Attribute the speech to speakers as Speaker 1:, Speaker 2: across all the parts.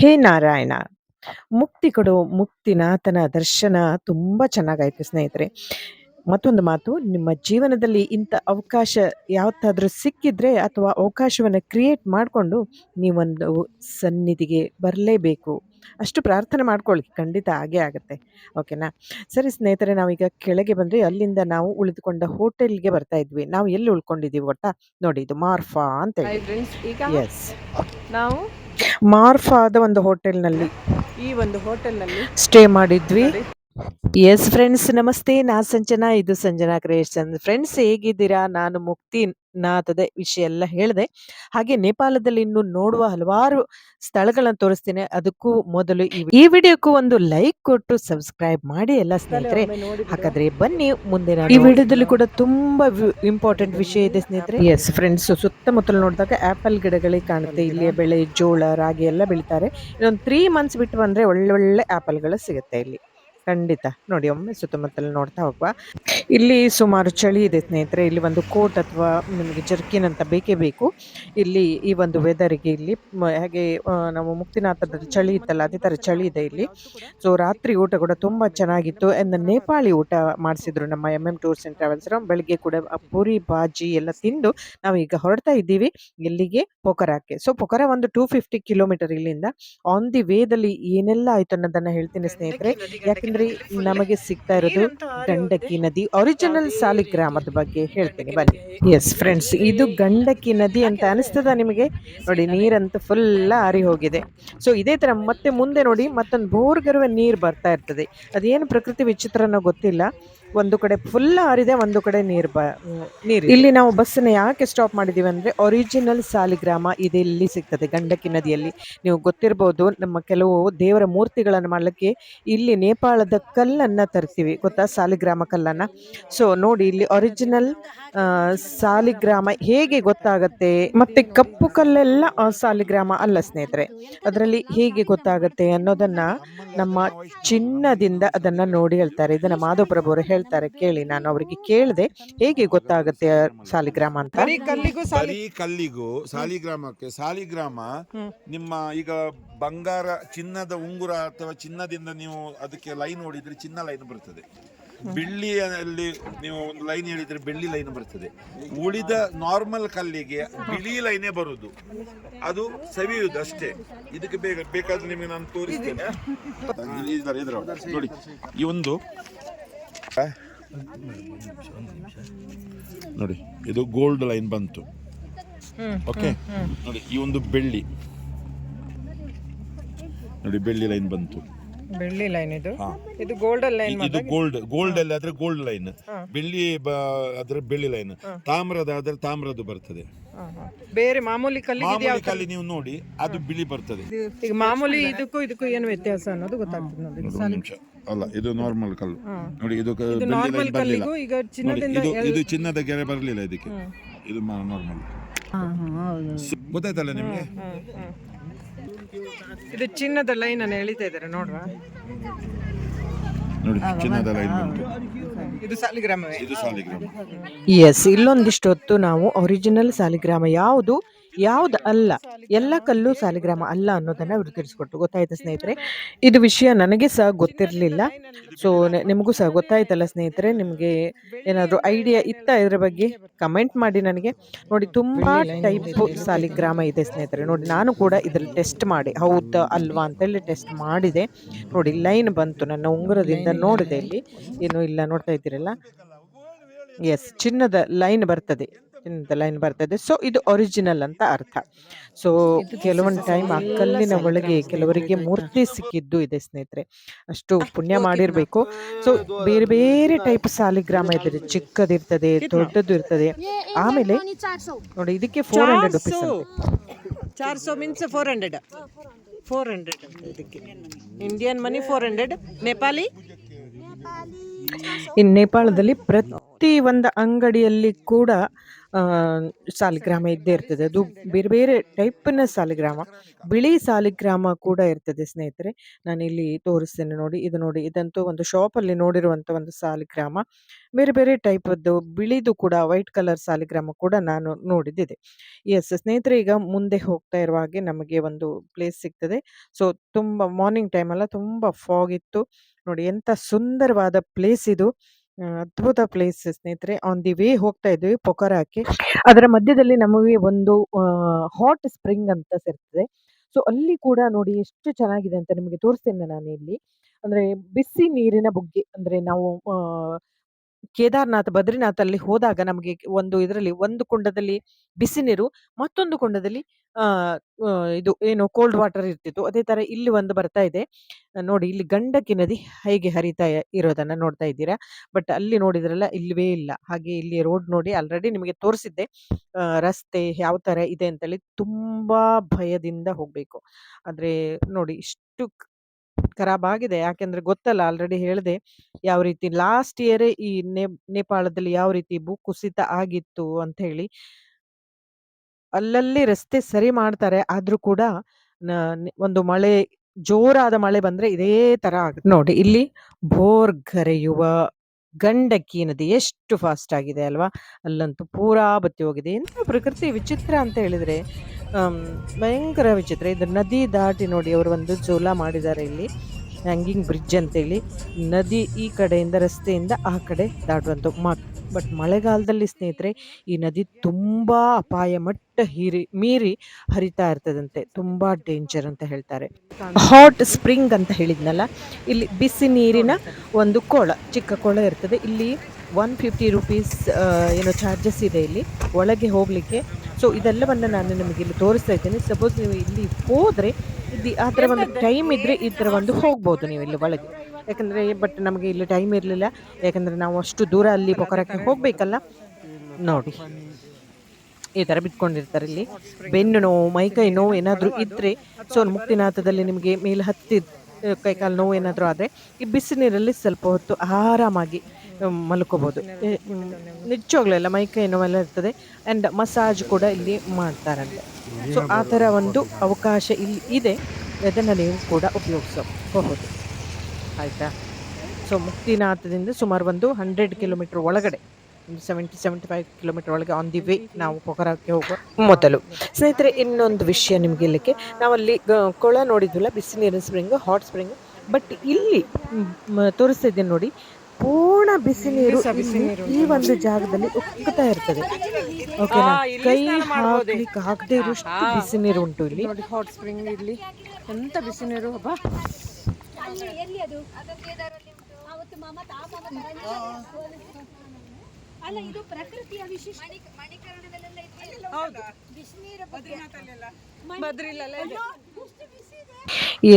Speaker 1: ಹೇ ನಾರಾಯಣ. ಮುಕ್ತಿ ಕೊಡು ಮುಕ್ತಿನಾಥನ ದರ್ಶನ ತುಂಬ ಚೆನ್ನಾಗಾಯ್ತು ಸ್ನೇಹಿತರೆ. ಮತ್ತೊಂದು ಮಾತು ನಿಮ್ಮ ಜೀವನದಲ್ಲಿ ಇಂಥ ಅವಕಾಶ ಯಾವತ್ತಾದರೂ ಸಿಕ್ಕಿದ್ರೆ ಅಥವಾ ಅವಕಾಶವನ್ನು ಕ್ರಿಯೇಟ್ ಮಾಡಿಕೊಂಡು ನೀವೊಂದು ಸನ್ನಿಧಿಗೆ ಬರಲೇಬೇಕು. ಅಷ್ಟು ಪ್ರಾರ್ಥನೆ ಮಾಡ್ಕೊಳ್ಳಿ ಖಂಡಿತ ಹಾಗೆ ಆಗುತ್ತೆ. ಓಕೆನಾ? ಸರಿ ಸ್ನೇಹಿತರೆ ನಾವೀಗ ಕೆಳಗೆ ಬಂದರೆ ಅಲ್ಲಿಂದ ನಾವು ಉಳಿದುಕೊಂಡ ಹೋಟೆಲ್ಗೆ ಬರ್ತಾ ಇದ್ವಿ. ನಾವು ಎಲ್ಲಿ ಉಳ್ಕೊಂಡಿದ್ದೀವಿ ಗೊತ್ತಾ? ನೋಡಿ ಇದು ಮಾರ್ಫಾ ಅಂತ ಹೇಳಿ. ಎಸ್
Speaker 2: ನಾವು
Speaker 1: ಮಾರ್ಫಾದ ಒಂದು ಹೋಟೆಲ್ನಲ್ಲಿ
Speaker 2: ಈ ಒಂದು ಹೋಟೆಲ್ನಲ್ಲಿ
Speaker 1: ಸ್ಟೇ ಮಾಡಿದ್ವಿ. ಎಸ್ ಫ್ರೆಂಡ್ಸ್ ನಮಸ್ತೆ. ನಾ ಸಂಜನಾ ಇದು ಸಂಜನಾ ಕ್ರಿಯೇಷನ್ ಫ್ರೆಂಡ್ಸ್ ಹೇಗಿದ್ದೀರಾ? ನಾನು ಮುಕ್ತಿ ನಾಥದ ವಿಷಯ ಎಲ್ಲ ಹೇಳಿದೆ. ಹಾಗೆ ನೇಪಾಳದಲ್ಲಿ ಇನ್ನು ನೋಡುವ ಹಲವಾರು ಸ್ಥಳಗಳನ್ನು ತೋರಿಸ್ತೇನೆ. ಅದಕ್ಕೂ ಮೊದಲು ಈ ವಿಡಿಯೋಕ್ಕೂ ಒಂದು ಲೈಕ್ ಕೊಟ್ಟು ಸಬ್ಸ್ಕ್ರೈಬ್ ಮಾಡಿ ಎಲ್ಲ ಸ್ನೇಹಿತರೆ. ಹಾಗಾದ್ರೆ ಬನ್ನಿ ಮುಂದೆ ನಾನು ಈ ವಿಡಿಯೋದಲ್ಲಿ ಕೂಡ ತುಂಬಾ ಇಂಪಾರ್ಟೆಂಟ್ ವಿಷಯ ಇದೆ ಸ್ನೇಹಿತರೆ. ಎಸ್ ಫ್ರೆಂಡ್ಸ್ ಸುತ್ತಮುತ್ತಲು ನೋಡಿದಾಗ ಆಪಲ್ ಗಿಡಗಳೇ ಕಾಣುತ್ತೆ. ಇಲ್ಲಿ ಬೆಳೆ ಜೋಳ ರಾಗಿ ಎಲ್ಲ ಬೆಳಿತಾರೆ. ಇನ್ನೊಂದು ತ್ರೀ ಮಂತ್ಸ್ ಬಿಟ್ಟು ಬಂದ್ರೆ ಒಳ್ಳೆ ಒಳ್ಳೆ ಆಪಲ್ಗಳು ಸಿಗುತ್ತೆ ಇಲ್ಲಿ. ಖಂಡಿತ. ನೋಡಿ ಒಮ್ಮೆ ಸುತ್ತಮುತ್ತಲು ನೋಡ್ತಾ ಹೋಗುವ. ಇಲ್ಲಿ ಸುಮಾರು ಚಳಿ ಇದೆ ಸ್ನೇಹಿತರೆ. ಇಲ್ಲಿ ಒಂದು ಕೋಟ್ ಅಥವಾ ನಿಮಗೆ ಜರ್ಕಿನ್ ಅಂತ ಬೇಕೇ ಬೇಕು. ಇಲ್ಲಿ ಈ ಒಂದು ವೆದರ್ಗೆ ಇಲ್ಲಿ ಹಾಗೆ ನಾವು ಮುಕ್ತಿನಾಥದ ಚಳಿ ಇತ್ತಲ್ಲ ಅದೇ ಥರ ಚಳಿ ಇದೆ ಇಲ್ಲಿ. ಸೊ ರಾತ್ರಿ ಊಟ ಕೂಡ ತುಂಬ ಚೆನ್ನಾಗಿತ್ತು. ಆ್ಯಂಡ್ ನೇಪಾಳಿ ಊಟ ಮಾಡಿಸಿದ್ರು ನಮ್ಮ M M tours and travels ಬೆಳಿಗ್ಗೆ ಕೂಡ ಪೂರಿ ಬಾಜಿ ಎಲ್ಲ ತಿಂದು ನಾವು ಈಗ ಹೊರಡ್ತಾ ಇದ್ದೀವಿ. ಎಲ್ಲಿಗೆ ಪೊಕರಾಕ್ಕೆ ಸೊ ಪೊಕರ ಒಂದು ಟೂ ಫಿಫ್ಟಿ ಕಿಲೋಮೀಟರ್ ಇಲ್ಲಿಂದ. ಆನ್ ದಿ ವೇದಲ್ಲಿ ಏನೆಲ್ಲ ಆಯ್ತು ಅನ್ನೋದನ್ನ ಹೇಳ್ತೀನಿ ಸ್ನೇಹಿತರೆ. ಯಾಕಂದ್ರೆ ನಮಗೆ ಸಿಗ್ತಾ ಇರೋದು ಗಂಡಕಿ ನದಿ. ಒರಿಜಿನಲ್ ಸಾಲಿಗ್ರಾಮದ ಬಗ್ಗೆ ಹೇಳ್ತೀನಿ, ಬನ್ನಿ. ಎಸ್ ಫ್ರೆಂಡ್ಸ್ ಇದು ಗಂಡಕಿ ನದಿ ಅಂತ ಅನಿಸ್ತದ ನಿಮಗೆ? ನೋಡಿ, ನೀರಂತೂ ಫುಲ್ ಆರಿ ಹೋಗಿದೆ. ಸೊ ಇದೇ ತರ ಮತ್ತೆ ಮುಂದೆ ನೋಡಿ ಮತ್ತೊಂದು ಬೋರ್ಗರುವ ನೀರು ಬರ್ತಾ ಇರ್ತದೆ. ಅದೇನು ಪ್ರಕೃತಿ ವಿಚಿತ್ರನೋ ಗೊತ್ತಿಲ್ಲ. ಒಂದು ಕಡೆ ಫುಲ್ ಆರಿದೆ, ಒಂದು ಕಡೆ ನೀರು ಬ ನೀರು ಇಲ್ಲಿ ನಾವು ಬಸ್ಸನ್ನ ಯಾಕೆ ಸ್ಟಾಪ್ ಮಾಡಿದ್ದೀವಿ ಅಂದ್ರೆ ಒರಿಜಿನಲ್ ಸಾಲಿಗ್ರಾಮ ಇದೆ, ಇಲ್ಲಿ ಸಿಗ್ತದೆ ಗಂಡಕಿ ನದಿಯಲ್ಲಿ. ನೀವು ಗೊತ್ತಿರ್ಬೋದು, ನಮ್ಮ ಕೆಲವು ದೇವರ ಮೂರ್ತಿಗಳನ್ನು ಮಾಡಲಿಕ್ಕೆ ಇಲ್ಲಿ ನೇಪಾಳದ ಕಲ್ಲನ್ನ ತರ್ತೀವಿ, ಗೊತ್ತಾ ಸಾಲಿಗ್ರಾಮ ಕಲ್ಲನ್ನ? ಸೊ ನೋಡಿ ಇಲ್ಲಿ ಒರಿಜಿನಲ್ ಸಾಲಿಗ್ರಾಮ ಹೇಗೆ ಗೊತ್ತಾಗತ್ತೆ? ಮತ್ತೆ ಕಪ್ಪು ಕಲ್ಲೆಲ್ಲ ಸಾಲಿಗ್ರಾಮ ಅಲ್ಲ ಸ್ನೇಹಿತರೆ. ಅದರಲ್ಲಿ ಹೇಗೆ ಗೊತ್ತಾಗತ್ತೆ ಅನ್ನೋದನ್ನ ನಮ್ಮ ಚಿನ್ನದಿಂದ ಅದನ್ನ ನೋಡಿ ಹೇಳ್ತಾರೆ. ಇದನ್ನ ಮಾಧವ ಪ್ರಭು ಅವರು ಹೇಳ್ತಾರೆ ಕೇಳಿ ನಾನು ಅವರಿಗೆ ಕೇಳಿದೆ ಹೇಗೆ ಗೊತ್ತಾಗುತ್ತೆ ಸಾಲಿಗ್ರಾಮ ಅಂತ?
Speaker 2: ಬರೀ ಕಲ್ಲಿಗೂ ಸಾಲಿ
Speaker 3: ಬರೀ ಕಲ್ಲಿಗೂ ಸಾಲಿಗ್ರಾಮಕ್ಕೆ ಸಾಲಿಗ್ರಾಮ ನಿಮ್ಮ ಈಗ ಬಂಗಾರ ಚಿನ್ನದ ಉಂಗುರ ಅಥವಾ ಚಿನ್ನದಿಂದ ನೀವು ಅದಕ್ಕೆ ಲೈನ್ ಹೊಡಿದ್ರೆ ಚಿನ್ನ ಲೈನ್ ಬರ್ತದೆ. ಬೆಳ್ಳಿಯಲ್ಲಿ ನೀವು ಒಂದು ಲೈನ್ ಹೇಳಿದ್ರೆ ಬೆಳ್ಳಿ ಲೈನ್ ಬರ್ತದೆ. ಉಳಿದ ನಾರ್ಮಲ್ ಕಲ್ಲಿಗೆ ಬಿಳಿ ಲೈನೇ ಬರುದು. ಅದು ಸವಿಯುದು ಅಷ್ಟೇ. ಇದಕ್ಕೆ ಬೇಗ ಬೇಕಾದ್ರೆ ನಿಮಗೆ ನಾನು ತೋರಿಸ್ತೇನೆ. ಇದ್ದಾರೆ. ನೋಡಿ. ಈ ಒಂದು ನೋಡಿ ಇದು ಗೋಲ್ಡ್ ಲೈನ್ ಬಂತು. ಓಕೆ ನೋಡಿ ಈ ಒಂದು ಬೆಳ್ಳಿ. ನೋಡಿ ಬೆಳ್ಳಿ ಲೈನ್ ಬಂತು.
Speaker 2: ಬೆಳ್ಳಿ ಲೈನ್ ಇದು. ಇದು ಗೋಲ್ಡನ್ ಲೈನ್
Speaker 3: ಇದು ಗೋಲ್ಡ್ ಗೋಲ್ಡ್ ಅಲ್ಲಿ ಆದ್ರೆ ಗೋಲ್ಡ್ ಲೈನ್ ಬೆಳ್ಳಿ ಆದ್ರೆ ಬೆಳ್ಳಿ ಲೈನ್ ತಾಮ್ರದ ಆದ್ರೆ ತಾಮ್ರದ್ದು ಬರ್ತದೆ.
Speaker 2: ಬೇರೆ ಮಾಮೂಲಿ
Speaker 3: ಕಲ್ಲಿ ಕಲ್ಲಿ ನೀವು ನೋಡಿ ಅದು ಬಿಳಿ ಬರ್ತದೆ.
Speaker 2: ಈಗ ಮಾಮೂಲಿ ಇದಕ್ಕೂ ಇದಕ್ಕೂ ಏನು ವ್ಯತ್ಯಾಸ ಅನ್ನೋದು ಗೊತ್ತಾಗ್ತದೆ ನೋಡಿ.
Speaker 3: ಅಲ್ಲ ಇದು ನಾರ್ಮಲ್ ಕಲ್ಲು. ನೋಡಿ ಇದು ಕ-
Speaker 2: ಇದು
Speaker 3: ಬೆಳ್ಳಿ
Speaker 2: ನಾರ್ಮಲ್
Speaker 3: ಲೈನ್ ಬರಲಿಲ್ಲ.
Speaker 2: ಕಲ್ಲಿಗೂ ಈಗ
Speaker 3: ನೋಡಿ
Speaker 2: ಚಿನ್ನದಿಂದ
Speaker 3: ಇದು ಇದು ಚಿನ್ನದ ಗೆರೆ ಬರಲಿಲ್ಲ ಇದಕ್ಕೆ. ಇದು ನಾರ್ಮಲ್ ಗೊತ್ತಾಯ್ತಲ್ಲ ನಿಮಗೆ?
Speaker 2: ಇದು ಚಿನ್ನದ ಲೈನ್ ಅನ್ನ ಎಳಿತಾ ಇದ್ದಾರೆ ನೋಡ್ವಾ.
Speaker 3: ನೋಡಿ ಚಿನ್ನದ ಲೈನ್ ಬಂತು.
Speaker 2: ಇದು ಸಾಲಿಗ್ರಾಮವೇ?
Speaker 3: ಇದು ಸಾಲಿಗ್ರಾಮ.
Speaker 1: ಎಸ್ ಇಲ್ಲೊಂದಿಷ್ಟು ಹೊತ್ತು ನಾವು ಒರಿಜಿನಲ್ ಸಾಲಿಗ್ರಾಮ ಯಾವುದು ಯಾವ್ದು ಅಲ್ಲ. ಎಲ್ಲ ಕಲ್ಲು ಸಾಲಿಗ್ರಾಮ ಅಲ್ಲ ಅನ್ನೋದನ್ನ ಅವರು ತಿಳಿಸ್ಕೊಟ್ರು. ಗೊತ್ತಾಯ್ತ ಸ್ನೇಹಿತರೆ? ಇದು ವಿಷಯ ನನಗೆ ಸಹ ಗೊತ್ತಿರಲಿಲ್ಲ. ಸೊ ನಿಮಗೂ ಸಹ ಗೊತ್ತಾಯ್ತಲ್ಲ ಸ್ನೇಹಿತರೆ ನಿಮಗೆ ಏನಾದರೂ ಐಡಿಯಾ ಇತ್ತ ಇದ್ರ ಬಗ್ಗೆ ಕಮೆಂಟ್ ಮಾಡಿ ನನಗೆ. ನೋಡಿ ತುಂಬಾ ಟೈಪ್ ಸಾಲಿಗ್ರಾಮ ಇದೆ ಸ್ನೇಹಿತರೆ. ನೋಡಿ ನಾನು ಕೂಡ ಇದ್ರಲ್ಲಿ ಟೆಸ್ಟ್ ಮಾಡಿ. ಹೌದಾ ಅಲ್ವಾ ಅಂತೇಳಿ ಟೆಸ್ಟ್ ಮಾಡಿದೆ. ನೋಡಿ ಲೈನ್ ಬಂತು. ನನ್ನ ಉಂಗುರದಿಂದ ನೋಡಿದೆ ಇಲ್ಲಿ. ಏನು ಇಲ್ಲ ನೋಡ್ತಾ ಇದ್ದೀರಲ್ಲ? ಎಸ್ ಚಿನ್ನದ ಲೈನ್ ಬರ್ತದೆ. ಚಿನ್ನದ ಲೈನ್ ಬರ್ತದೆ. ಸೊ ಇದು ಒರಿಜಿನಲ್ ಅಂತ ಅರ್ಥ. ಸೊ ಕೆಲವೊಂದು ಟೈಮ್ ಆ ಕಲ್ಲಿನ ಒಳಗೆ ಕೆಲವರಿಗೆ ಮೂರ್ತಿ ಸಿಕ್ಕಿದ್ದು ಇದೆ ಸ್ನೇಹಿತರೆ. ಅಷ್ಟು ಪುಣ್ಯ ಮಾಡಿರ್ಬೇಕು. ಸೊ ಬೇರೆ ಬೇರೆ ಟೈಪ್ ಸಾಲಿಗ್ರಾಮ ಇದ್ರೆ ಚಿಕ್ಕದಿರ್ತದೆ ದೊಡ್ಡದು ಇರ್ತದೆ. ಆಮೇಲೆ ನೋಡಿ ಇದಕ್ಕೆ ಫೋರ್ ಹಂಡ್ರೆಡ್ ರುಪೀಸ್
Speaker 2: ಚಾರ್ so means four hundred four hundred ಅಂತ ಇದಕ್ಕೆ. Indian money four hundred Nepali
Speaker 1: ಇನ್ನು ನೇಪಾಳದಲ್ಲಿ ಪ್ರತಿ ಒಂದು ಅಂಗಡಿಯಲ್ಲಿ ಕೂಡ ಸಾಲಿಗ್ರಾಮ ಇದ್ದೇ ಇರ್ತದೆ. ಅದು ಬೇರೆ ಬೇರೆ ಟೈಪ್ನ ಸಾಲಿಗ್ರಾಮ. ಬಿಳಿ ಸಾಲಿಗ್ರಾಮ ಕೂಡ ಇರ್ತದೆ ಸ್ನೇಹಿತರೆ. ನಾನು ಇಲ್ಲಿ ತೋರಿಸ್ತೇನೆ ನೋಡಿ, ಇದು ನೋಡಿ. ಇದಂತೂ ಒಂದು ಶಾಪಲ್ಲಿ ನೋಡಿರುವಂಥ ಒಂದು ಸಾಲಿಗ್ರಾಮ. ಬೇರೆ ಬೇರೆ ಟೈಪದ್ದು ಬಿಳಿದು ಕೂಡ ವೈಟ್ ಕಲರ್ ಸಾಲಿಗ್ರಾಮ ಕೂಡ ನಾನು ನೋಡಿದ್ದಿದೆ. ಎಸ್ ಸ್ನೇಹಿತರೆ, ಈಗ ಮುಂದೆ ಹೋಗ್ತಾ ಇರುವ ಹಾಗೆ ನಮಗೆ ಒಂದು ಪ್ಲೇಸ್ ಸಿಗ್ತದೆ. ಸೊ ತುಂಬ ಮಾರ್ನಿಂಗ್ ಟೈಮ್ ಅಲ್ಲ, ತುಂಬ ಫಾಗ್ ಇತ್ತು. ನೋಡಿ ಎಂಥ ಸುಂದರವಾದ ಪ್ಲೇಸ್ ಇದು. ಅದ್ಭುತ ಪ್ಲೇಸ್ ಸ್ನೇಹಿತರೆ. ಆನ್ ದಿ ವೇ ಹೋಗ್ತಾ ಇದ್ವಿ ಪೊಕರಾಕ್ಕೆ ಅದರ ಮಧ್ಯದಲ್ಲಿ ನಮಗೆ ಒಂದು ಹಾಟ್ ಸ್ಪ್ರಿಂಗ್ ಅಂತ ಸಿಗ್ತದೆ ಸೊ ಅಲ್ಲಿ ಕೂಡ ನೋಡಿ ಎಷ್ಟು ಚೆನ್ನಾಗಿದೆ ಅಂತ ನಿಮಗೆ ತೋರಿಸ್ತೇನೆ ನಾನು ಇಲ್ಲಿ ಅಂದ್ರೆ ಬಿಸಿ ನೀರಿನ ಬುಗ್ಗೆ ಅಂದ್ರೆ ನಾವು ಕೇದಾರ್ನಾಥ್ ಬದ್ರಿನಾಥ್ ಅಲ್ಲಿ ಹೋದಾಗ ನಮಗೆ ಒಂದು ಇದರಲ್ಲಿ ಒಂದು ಕುಂಡದಲ್ಲಿ ಬಿಸಿ ನೀರು, ಮತ್ತೊಂದು ಕುಂಡದಲ್ಲಿ ಇದು ಏನು ಕೋಲ್ಡ್ ವಾಟರ್ ಇರ್ತಿತ್ತು. ಅದೇ ತರ ಇಲ್ಲಿ ಒಂದು ಬರ್ತಾ ಇದೆ. ನೋಡಿ ಇಲ್ಲಿ ಗಂಡಕಿ ನದಿ ಹೇಗೆ ಹರಿತಾ ಇರೋದನ್ನ ನೋಡ್ತಾ ಇದ್ದೀರಾ? ಬಟ್ ಅಲ್ಲಿ ನೋಡಿದ್ರಲ್ಲ ಇಲ್ಲವೇ ಇಲ್ಲ. ಹಾಗೆ ಇಲ್ಲಿ ರೋಡ್ ನೋಡಿ ಆಲ್ರೆಡಿ ನಿಮಗೆ ತೋರಿಸಿದ್ದೆ. ರಸ್ತೆ ಯಾವ ತರ ಇದೆ ಅಂತೇಳಿ ತುಂಬಾ ಭಯದಿಂದ ಹೋಗ್ಬೇಕು. ಆದ್ರೆ ನೋಡಿ ಇಷ್ಟು ಖರಾಬ್ ಆಗಿದೆ. ಯಾಕೆಂದ್ರೆ ಗೊತ್ತಲ್ಲ, ಆಲ್ರೆಡಿ ಹೇಳಿದೆ ಯಾವ ರೀತಿ ಲಾಸ್ಟ್ ಇಯರ್ ಈ ನೇಪಾಳದಲ್ಲಿ ಯಾವ ರೀತಿ ಭೂ ಕುಸಿತ ಆಗಿತ್ತು ಅಂತ ಹೇಳಿ. ಅಲ್ಲಲ್ಲಿ ರಸ್ತೆ ಸರಿ ಮಾಡ್ತಾರೆ, ಆದ್ರೂ ಕೂಡ ಒಂದು ಮಳೆ, ಜೋರಾದ ಮಳೆ ಬಂದ್ರೆ ಇದೇ ತರ ಆಗುತ್ತೆ. ನೋಡಿ, ಇಲ್ಲಿ ಭೋರ್ಗರೆಯುವ ಗಂಡಕ್ಕಿ ನದಿ ಎಷ್ಟು ಫಾಸ್ಟ್ ಆಗಿದೆ ಅಲ್ವಾ? ಅಲ್ಲಂತೂ ಪೂರಾ ಬತ್ತಿ ಹೋಗಿದೆ. ಎಂತ ಪ್ರಕೃತಿ ವಿಚಿತ್ರ ಅಂತ ಹೇಳಿದ್ರೆ ಭಯಂಕರ ವಿಚಿತ್ರ. ಇದು ನದಿ ದಾಟಿ ನೋಡಿ ಅವರು ಒಂದು ಜೋಲ ಮಾಡಿದ್ದಾರೆ ಇಲ್ಲಿ. ಹ್ಯಾಂಗಿಂಗ್ ಬ್ರಿಡ್ಜ್ ಅಂತೇಳಿ ನದಿ ಈ ಕಡೆಯಿಂದ, ರಸ್ತೆಯಿಂದ ಆ ಕಡೆ ದಾಟುವಂಥ ಬಟ್ ಮಳೆಗಾಲದಲ್ಲಿ ಸ್ನೇಹಿತರೆ, ಈ ನದಿ ತುಂಬ ಅಪಾಯ ಮಟ್ಟ ಹೀರಿ, ಮೀರಿ ಹರಿತಾ ಇರ್ತದಂತೆ. ತುಂಬ ಡೇಂಜರ್ ಅಂತ ಹೇಳ್ತಾರೆ. ಹಾಟ್ ಸ್ಪ್ರಿಂಗ್ ಅಂತ ಹೇಳಿದ್ನಲ್ಲ, ಇಲ್ಲಿ ಬಿಸಿ ನೀರಿನ ಒಂದು ಕೊಳ, ಚಿಕ್ಕ ಕೊಳ ಇರ್ತದೆ. ಇಲ್ಲಿ ಒನ್ ಫಿಫ್ಟಿ ರುಪೀಸ್ ಏನೋ ಚಾರ್ಜಸ್ ಇದೆ ಇಲ್ಲಿ. ಒಳಗೆ ಹೋಗಲಿಕ್ಕೆ ಸೊ ಇದೆಲ್ಲವನ್ನು ನಾನು ನಿಮಗೆ ಇಲ್ಲಿ ತೋರಿಸ್ತಾ ಇದ್ದೇನೆ. ಸಪೋಸ್ ನೀವು ಇಲ್ಲಿ ಹೋದರೆ ಇದು ಆ ಥರ ಒಂದು ಟೈಮ್ ಇದ್ದರೆ ಈ ಥರ ಒಂದು ಹೋಗ್ಬೋದು ನೀವು ಇಲ್ಲಿ ಒಳಗೆ. ಯಾಕಂದರೆ ಬಟ್ ನಮಗೆ ಇಲ್ಲಿ ಟೈಮ್ ಇರಲಿಲ್ಲ. ಯಾಕಂದರೆ ನಾವು ಅಷ್ಟು ದೂರ ಅಲ್ಲಿ ಪೊಕರಕ್ಕೆ ಹೋಗಬೇಕಲ್ಲ? ನೋಡಿ. ಈ ಥರ ಬಿಟ್ಕೊಂಡಿರ್ತಾರೆ ಇಲ್ಲಿ. ಬೆನ್ನು ನೋವು ಮೈಕೈ ನೋವು ಏನಾದರೂ ಇದ್ದರೆ ಸೊ ಮುಕ್ತಿನಾಥದಲ್ಲಿ ನಿಮಗೆ ಮೇಲೆ ಹತ್ತಿ ಕೈಕಾಲು ನೋವು ಏನಾದರೂ ಆದರೆ ಈ ಬಿಸಿ ನೀರಲ್ಲಿ ಸ್ವಲ್ಪ ಹೊತ್ತು ಆರಾಮಾಗಿ ಮಲ್ಕೋಬೋದು ಮ್, ನಿಜವಾಗ್ಲೂ ಎಲ್ಲ ಮೈಕೈ ನೋವೆಲ್ಲ ಇರ್ತದೆ. ಆ್ಯಂಡ್ ಮಸಾಜ್ ಕೂಡ ಇಲ್ಲಿ ಮಾಡ್ತಾರಂತೆ. ಸೊ ಆ ಥರ ಒಂದು ಅವಕಾಶ ಇಲ್ಲಿ ಇದೆ. ಅದನ್ನು ನೀವು ಕೂಡ ಉಪಯೋಗಿಸಬಹುದು. ಆಯಿತಾ? ಸೊ ಮುಕ್ತಿನಾಥದಿಂದ ಸುಮಾರು ಒಂದು ಹಂಡ್ರೆಡ್ ಕಿಲೋಮೀಟರ್ ಒಳಗಡೆ ಒಂದು ಸೆವೆಂಟಿ ಸೆವೆಂಟಿ ಫೈವ್ ಕಿಲೋಮೀಟರ್ ಒಳಗೆ ಆನ್ ದಿ ವೇ ನಾವು ಪೊಖರಾಕ್ಕೆ ಹೋಗುವ ಮೊದಲು. ಸ್ನೇಹಿತರೆ ಇನ್ನೊಂದು ವಿಷಯ ನಿಮಗೆ ಇಲ್ಲಿಕ್ಕೆ ನಾವಲ್ಲಿ ಕೊಳ ನೋಡಿದ್ವಲ್ಲ ಬಿಸಿ ನೀರಿನ ಸ್ಪ್ರಿಂಗ್ ಹಾಟ್ ಸ್ಪ್ರಿಂಗ್ ಬಟ್ ಇಲ್ಲಿ ತೋರಿಸ್ತಿದ್ದೀನಿ ನೋಡಿ ಪೂರ್ಣ ಬಿಸಿ ನೀರು ಈ ಒಂದು ಜಾಗದಲ್ಲಿ ಉಕ್ಕುತ್ತಾ ಇರ್ತದೆ. ಓಕೆನಾ? ಕೈ ಹಾಕ್ಲಿಕ್ಕೆ ಹಾಕದೇ ಇರುವಷ್ಟು ಬಿಸಿ ನೀರು ಉಂಟು ಇಲ್ಲಿ.
Speaker 2: ನೋಡಿ ಹಾಟ್ ಸ್ಪ್ರಿಂಗ್ ಇಲ್ಲಿ ಎಂತ ಬಿಸಿ ನೀರು ಹಬ್ಬ
Speaker 4: ಅಲ್ಲಿ ಇದು ಪ್ರಕೃತಿಯ ವಿಶಿಷ್ಟ ಮಣಿಕರಣದಲ್ಲೆಲ್ಲ ಬಿಸಿನೀರು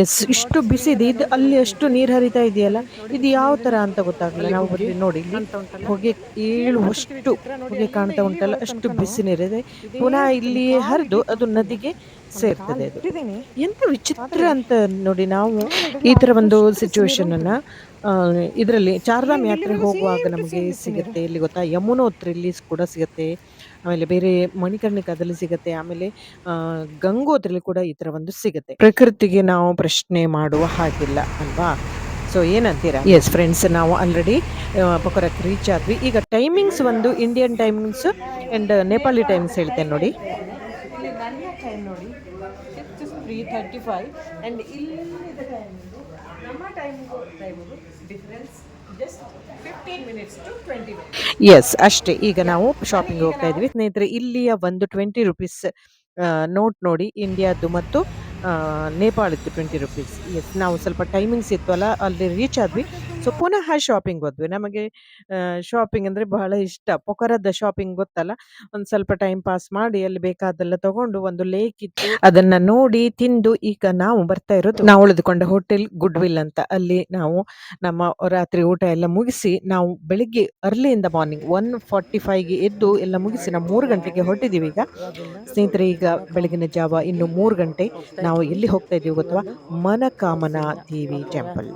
Speaker 1: ಎಸ್ ಇಷ್ಟು ಬಿಸಿ ಇದೆ. ಅಲ್ಲಿ ಅಷ್ಟು ನೀರು ಹರಿತಾ ಇದೆಯಲ್ಲ, ಇದು ಯಾವ ತರ ಅಂತ ಗೊತ್ತಾಗಲ್ಲ ನಾವು ಬರ್ತೀವಿ ನೋಡಿ ಇಲ್ಲಿ. ಹೊಗೆ ಏಳುವಷ್ಟು ಹೊಗೆ ಕಾಣ್ತಾ ಉಂಟಲ್ಲ, ಅಷ್ಟು ಬಿಸಿ ನೀರಿದೆ ಪುನಃ ಇಲ್ಲಿ ಹರಿದು ಅದು ನದಿಗೆ ಸೇರ್ತದೆ ಅದು. ಎಂತ ವಿಚಿತ್ರ ಅಂತ ನೋಡಿ ನಾವು ಈ ತರ ಒಂದು ಸಿಚುವೇಶನ್ ಅನ್ನ ಇದರಲ್ಲಿ ಚಾರ್ಧಾಮ್ ಯಾತ್ರೆ ಹೋಗುವಾಗ ನಮಗೆ ಸಿಗುತ್ತೆ. ಇಲ್ಲಿ ಗೊತ್ತಾ, ಯಮುನೋತ್ರಿಲಿ ಕೂಡ ಸಿಗುತ್ತೆ. ಆಮೇಲೆ ಬೇರೆ ಮಣಿಕರ್ಣಿಕದಲ್ಲಿ ಸಿಗುತ್ತೆ, ಆಮೇಲೆ ಗಂಗೋತ್ರಿಲಿ ಕೂಡ ಈ ಥರ ಒಂದು ಸಿಗುತ್ತೆ. ಪ್ರಕೃತಿಗೆ ನಾವು ಪ್ರಶ್ನೆ ಮಾಡುವ ಹಾಗಿಲ್ಲ ಅಲ್ವಾ? ಸೊ ಏನಂತೀರಾ? ಎಸ್ ಫ್ರೆಂಡ್ಸ್ ನಾವು ಆಲ್ರೆಡಿ ಪೊಕರಕ್ಕೆ ರೀಚ್ ಆದ್ವಿ. ಈಗ ಟೈಮಿಂಗ್ಸ್ ಒಂದು Indian timings and Nepali times ಹೇಳ್ತೇನೆ ನೋಡಿ. ಇಲ್ಲಿ ಟೈಮ್ ನೋಡಿ ತ್ರೀ ಥರ್ಟಿ ಫೈವ್ ಆ್ಯಂಡ್ ಇಲ್ಲಿದ ಟೈಮ್ ನಮ್ಮ ಟೈಮಿಗೂ ಟೈಮಿಗೂ difference just fifteen minutes to twenty yes ಅಷ್ಟೇ. ಈಗ ನಾವು ಶಾಪಿಂಗ್ ಹೋಗ್ತಾ ಇದ್ವಿ. ಸ್ನೇಹಿತರೆ ಇಲ್ಲಿಯ ಒಂದು ಟ್ವೆಂಟಿ ರುಪೀಸ್ ನೋಟ್ ನೋಡಿ. ಇಂಡಿಯಾದ್ದು ಮತ್ತು ನೇಪಾಳದ್ದು ಟ್ವೆಂಟಿ ರುಪೀಸ್ ಎಸ್ ನಾವು ಸ್ವಲ್ಪ ಟೈಮಿಂಗ್ಸ್ ಇತ್ತು ಅಲ್ಲ ಅಲ್ಲಿ ರೀಚ್ ಆದ್ವಿ. ಸೊ, ಪುನಃ ಶಾಪಿಂಗ್ ಹೋದ್ವಿ. ನಮಗೆ ಶಾಪಿಂಗ್ ಅಂದರೆ ಬಹಳ ಇಷ್ಟ. ಪೊಕರದ ಶಾಪಿಂಗ್ ಗೊತ್ತಲ್ಲ? ಒಂದು ಸ್ವಲ್ಪ ಟೈಮ್ ಪಾಸ್ ಮಾಡಿ, ಅಲ್ಲಿ ಬೇಕಾದೆಲ್ಲ ತಗೊಂಡು ಒಂದು ಲೇಕ್ ಇತ್ತು. ಅದನ್ನ ನೋಡಿ ತಿಂದು ಈಗ ನಾವು ಬರ್ತಾ ಇರೋದು. ನಾವು ಉಳಿದುಕೊಂಡ ಹೋಟೆಲ್ ಗುಡ್ ವಿಲ್ ಅಂತ. ಅಲ್ಲಿ ನಾವು ನಮ್ಮ ರಾತ್ರಿ ಊಟ ಎಲ್ಲ ಮುಗಿಸಿ, ನಾವು ಬೆಳಿಗ್ಗೆ ಅರ್ಲಿಯಿಂದ ಮಾರ್ನಿಂಗ್ ಒನ್ ಫಾರ್ಟಿ ಫೈವ್ಗೆ ಎದ್ದು ಎಲ್ಲ ಮುಗಿಸಿ ನಾವು ಮೂರು ಗಂಟೆಗೆ ಹೊರಟಿದ್ದೀವಿ ಈಗ. ಸ್ನೇಹಿತರೆ, ಈಗ ಬೆಳಗಿನ ಜಾವ ಇನ್ನು ಮೂರು ಗಂಟೆ. ನಾವು ಎಲ್ಲಿ ಹೋಗ್ತಾ ಇದ್ದೀವಿ ಗೊತ್ತಾ Manakamana Devi temple.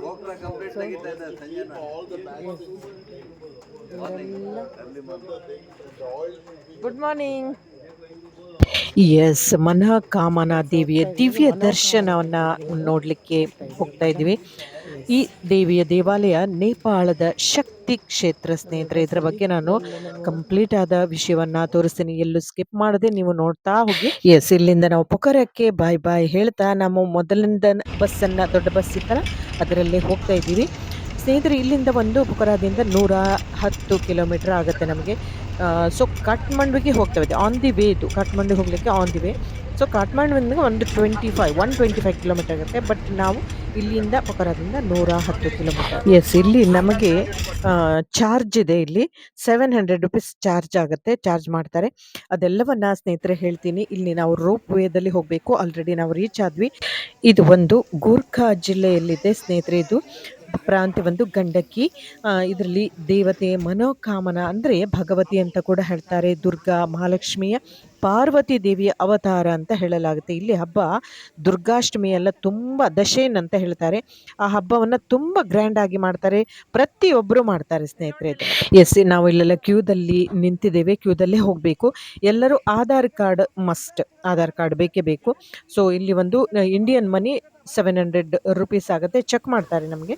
Speaker 2: Good morning
Speaker 1: yes Manakamana ದೇವಿಯ ದಿವ್ಯ ದರ್ಶನವನ್ನು ನೋಡಲಿಕ್ಕೆ ಹೋಗ್ತಾ ಇದ್ದೀವಿ. ಈ ದೇವಿಯ ದೇವಾಲಯ ನೇಪಾಳದ ಶಕ್ತಿ ಕ್ಷೇತ್ರ ಸ್ನೇಹಿತರೆ ಇದರ ಬಗ್ಗೆ ನಾನು ಕಂಪ್ಲೀಟ್ ಆದ ವಿಷಯವನ್ನ ತೋರಿಸ್ತೀನಿ. ಎಲ್ಲೂ ಸ್ಕಿಪ್ ಮಾಡದೆ ನೀವು ನೋಡ್ತಾ ಹೋಗಿ. ಎಸ್ ಇಲ್ಲಿಂದ ನಾವು ಪೊಕರಕ್ಕೆ ಬಾಯ್ ಬಾಯ್ ಹೇಳ್ತಾ ನಾವು ಮೊದಲಿಂದ ಬಸ್ಸನ್ನು ದೊಡ್ಡ ಬಸ್ ಇತ್ತಲ್ಲ ಅದರಲ್ಲೇ ಹೋಗ್ತಾ ಇದ್ದೀವಿ. ಸ್ನೇಹಿತರೆ, ಇಲ್ಲಿಂದ ಒಂದು ಪೊಕರಾದಿಂದ ನೂರ ಹತ್ತು ಕಿಲೋಮೀಟರ್ ಆಗುತ್ತೆ ನಮಗೆ. ಸೊ ಕಾಠ್ಮಂಡುಗೆ ಹೋಗ್ತಾ ಇದೆ ಆನ್ ದಿ ವೇ ಇದು ಕಾಠ್ಮಂಡು ಹೋಗಲಿಕ್ಕೆ ಆನ್ ದಿ ವೇ ಸೊ ಕಾಠ್ಮಂಡುವಿಂದ ಒಂದು twenty five one twenty five kilometre ಆಗುತ್ತೆ. ಬಟ್ ನಾವು ಇಲ್ಲಿಂದ ಪಕರಾದಿಂದ ನೂರ ಹತ್ತು ಕಿಲೋಮೀಟರ್ ಎಸ್ ಇಲ್ಲಿ ನಮಗೆ ಚಾರ್ಜ್ ಇದೆ ಇಲ್ಲಿ. ಸೆವೆನ್ ಹಂಡ್ರೆಡ್ ರುಪೀಸ್ ಚಾರ್ಜ್ ಆಗುತ್ತೆ ಚಾರ್ಜ್ ಮಾಡ್ತಾರೆ. ಅದೆಲ್ಲವನ್ನ ಸ್ನೇಹಿತರೆ ಹೇಳ್ತೀನಿ. ಇಲ್ಲಿ ನಾವು ರೋಪ್ ವೇದಲ್ಲಿ ಹೋಗಬೇಕು. ಆಲ್ರೆಡಿ ನಾವು ರೀಚ್ ಆದ್ವಿ. ಇದು ಒಂದು ಗೂರ್ಖಾ ಜಿಲ್ಲೆಯಲ್ಲಿದೆ ಸ್ನೇಹಿತರೆ ಇದು. ಪ್ರಾಂತ್ಯ ಒಂದು ಗಂಡಕ್ಕಿ ಇದರಲ್ಲಿ ದೇವತೆ ಮನೋಕಾಮನ ಅಂದರೆ ಭಗವತಿ ಅಂತ ಕೂಡ ಹೇಳ್ತಾರೆ. ದುರ್ಗಾ, ಮಹಾಲಕ್ಷ್ಮಿಯ ಪಾರ್ವತಿ ದೇವಿಯ ಅವತಾರ ಅಂತ ಹೇಳಲಾಗುತ್ತೆ. ಇಲ್ಲಿ ಹಬ್ಬ ದುರ್ಗಾಷ್ಟಮಿ ಎಲ್ಲ ತುಂಬ ದಶೇನ್ ಅಂತ ಹೇಳ್ತಾರೆ. ಆ ಹಬ್ಬವನ್ನು ತುಂಬ ಗ್ರ್ಯಾಂಡ್ ಆಗಿ ಮಾಡ್ತಾರೆ. ಪ್ರತಿಯೊಬ್ಬರು ಮಾಡ್ತಾರೆ ಸ್ನೇಹಿತರೆ ಎಸ್ ನಾವು ಇಲ್ಲೆಲ್ಲ ಕ್ಯೂದಲ್ಲಿ ನಿಂತಿದ್ದೇವೆ. ಕ್ಯೂದಲ್ಲೇ ಹೋಗಬೇಕು. ಎಲ್ಲರೂ Aadhaar card must Aadhaar card ಬೇಕೇ ಬೇಕು. ಸೊ ಇಲ್ಲಿ ಒಂದು Indian money seven hundred rupees ಆಗುತ್ತೆ. ಚೆಕ್ ಮಾಡ್ತಾರೆ ನಮಗೆ.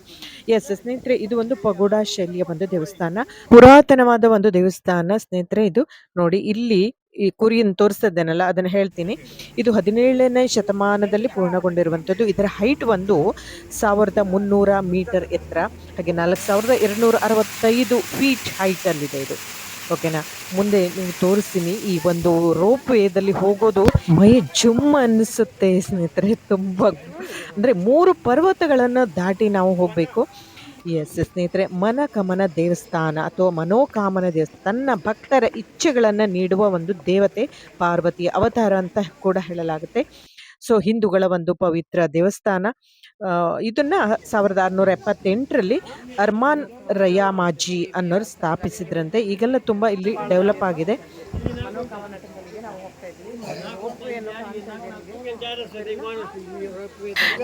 Speaker 1: ಎಸ್ ಸ್ನೇಹಿತರೆ, ಇದು ಒಂದು ಪಗೋಡಾ ಶೈಲಿಯ ಒಂದು ದೇವಸ್ಥಾನ. ಪುರಾತನವಾದ ಒಂದು ದೇವಸ್ಥಾನ ಸ್ನೇಹಿತರೆ ಇದು. ನೋಡಿ, ಇಲ್ಲಿ ಈ ಕುರಿಯನ್ನು ತೋರಿಸಿದ್ದೇನಲ್ಲ, ಅದನ್ನು ಹೇಳ್ತೀನಿ. ಇದು ಹದಿನೇಳನೇ ಶತಮಾನದಲ್ಲಿ ಪೂರ್ಣಗೊಂಡಿರುವಂಥದ್ದು. ಇದರ ಹೈಟ್ ಒಂದು ಸಾವಿರದ ಮುನ್ನೂರ ಮೀಟರ್ ಎತ್ತರ, ಹಾಗೆ ನಾಲ್ಕು ಸಾವಿರದ ಎರಡುನೂರ ಅರವತ್ತೈದು ಫೀಟ್ ಹೈಟಲ್ಲಿದೆ ಇದು. ಓಕೆನಾ ಮುಂದೆ ನೀವು ತೋರಿಸ್ತೀನಿ. ಈ ಒಂದು ರೋಪ್ ವೇದಲ್ಲಿ ಹೋಗೋದು ಮೈ ಜುಮ್ ಅನ್ನಿಸುತ್ತೆ ಸ್ನೇಹಿತರೆ. ತುಂಬ ಅಂದರೆ ಮೂರು ಪರ್ವತಗಳನ್ನು ದಾಟಿ ನಾವು ಹೋಗಬೇಕು. ಎಸ್ ಸ್ನೇಹಿತರೆ ಮನಕಮನ ದೇವಸ್ಥಾನ ಅಥವಾ ಮನೋಕಾಮನ ದೇವಸ್ಥಾನ, ತನ್ನ ಭಕ್ತರ ಇಚ್ಛೆಗಳನ್ನು ನೀಡುವ ಒಂದು ದೇವತೆ ಪಾರ್ವತಿಯ ಅವತಾರ ಅಂತ ಕೂಡ ಹೇಳಲಾಗುತ್ತೆ. ಸೊ ಹಿಂದೂಗಳ ಒಂದು ಪವಿತ್ರ ದೇವಸ್ಥಾನ. ಇದನ್ನ ಸಾವಿರದ ಆರುನೂರ ಎಪ್ಪತ್ತೆಂಟರಲ್ಲಿ ಅರ್ಮಾನ್ ರಯಾಮಾಜಿ ಅನ್ನೋರು ಸ್ಥಾಪಿಸಿದ್ರಂತೆ. ಈಗೆಲ್ಲ ತುಂಬ ಇಲ್ಲಿ ಡೆವಲಪ್ ಆಗಿದೆ.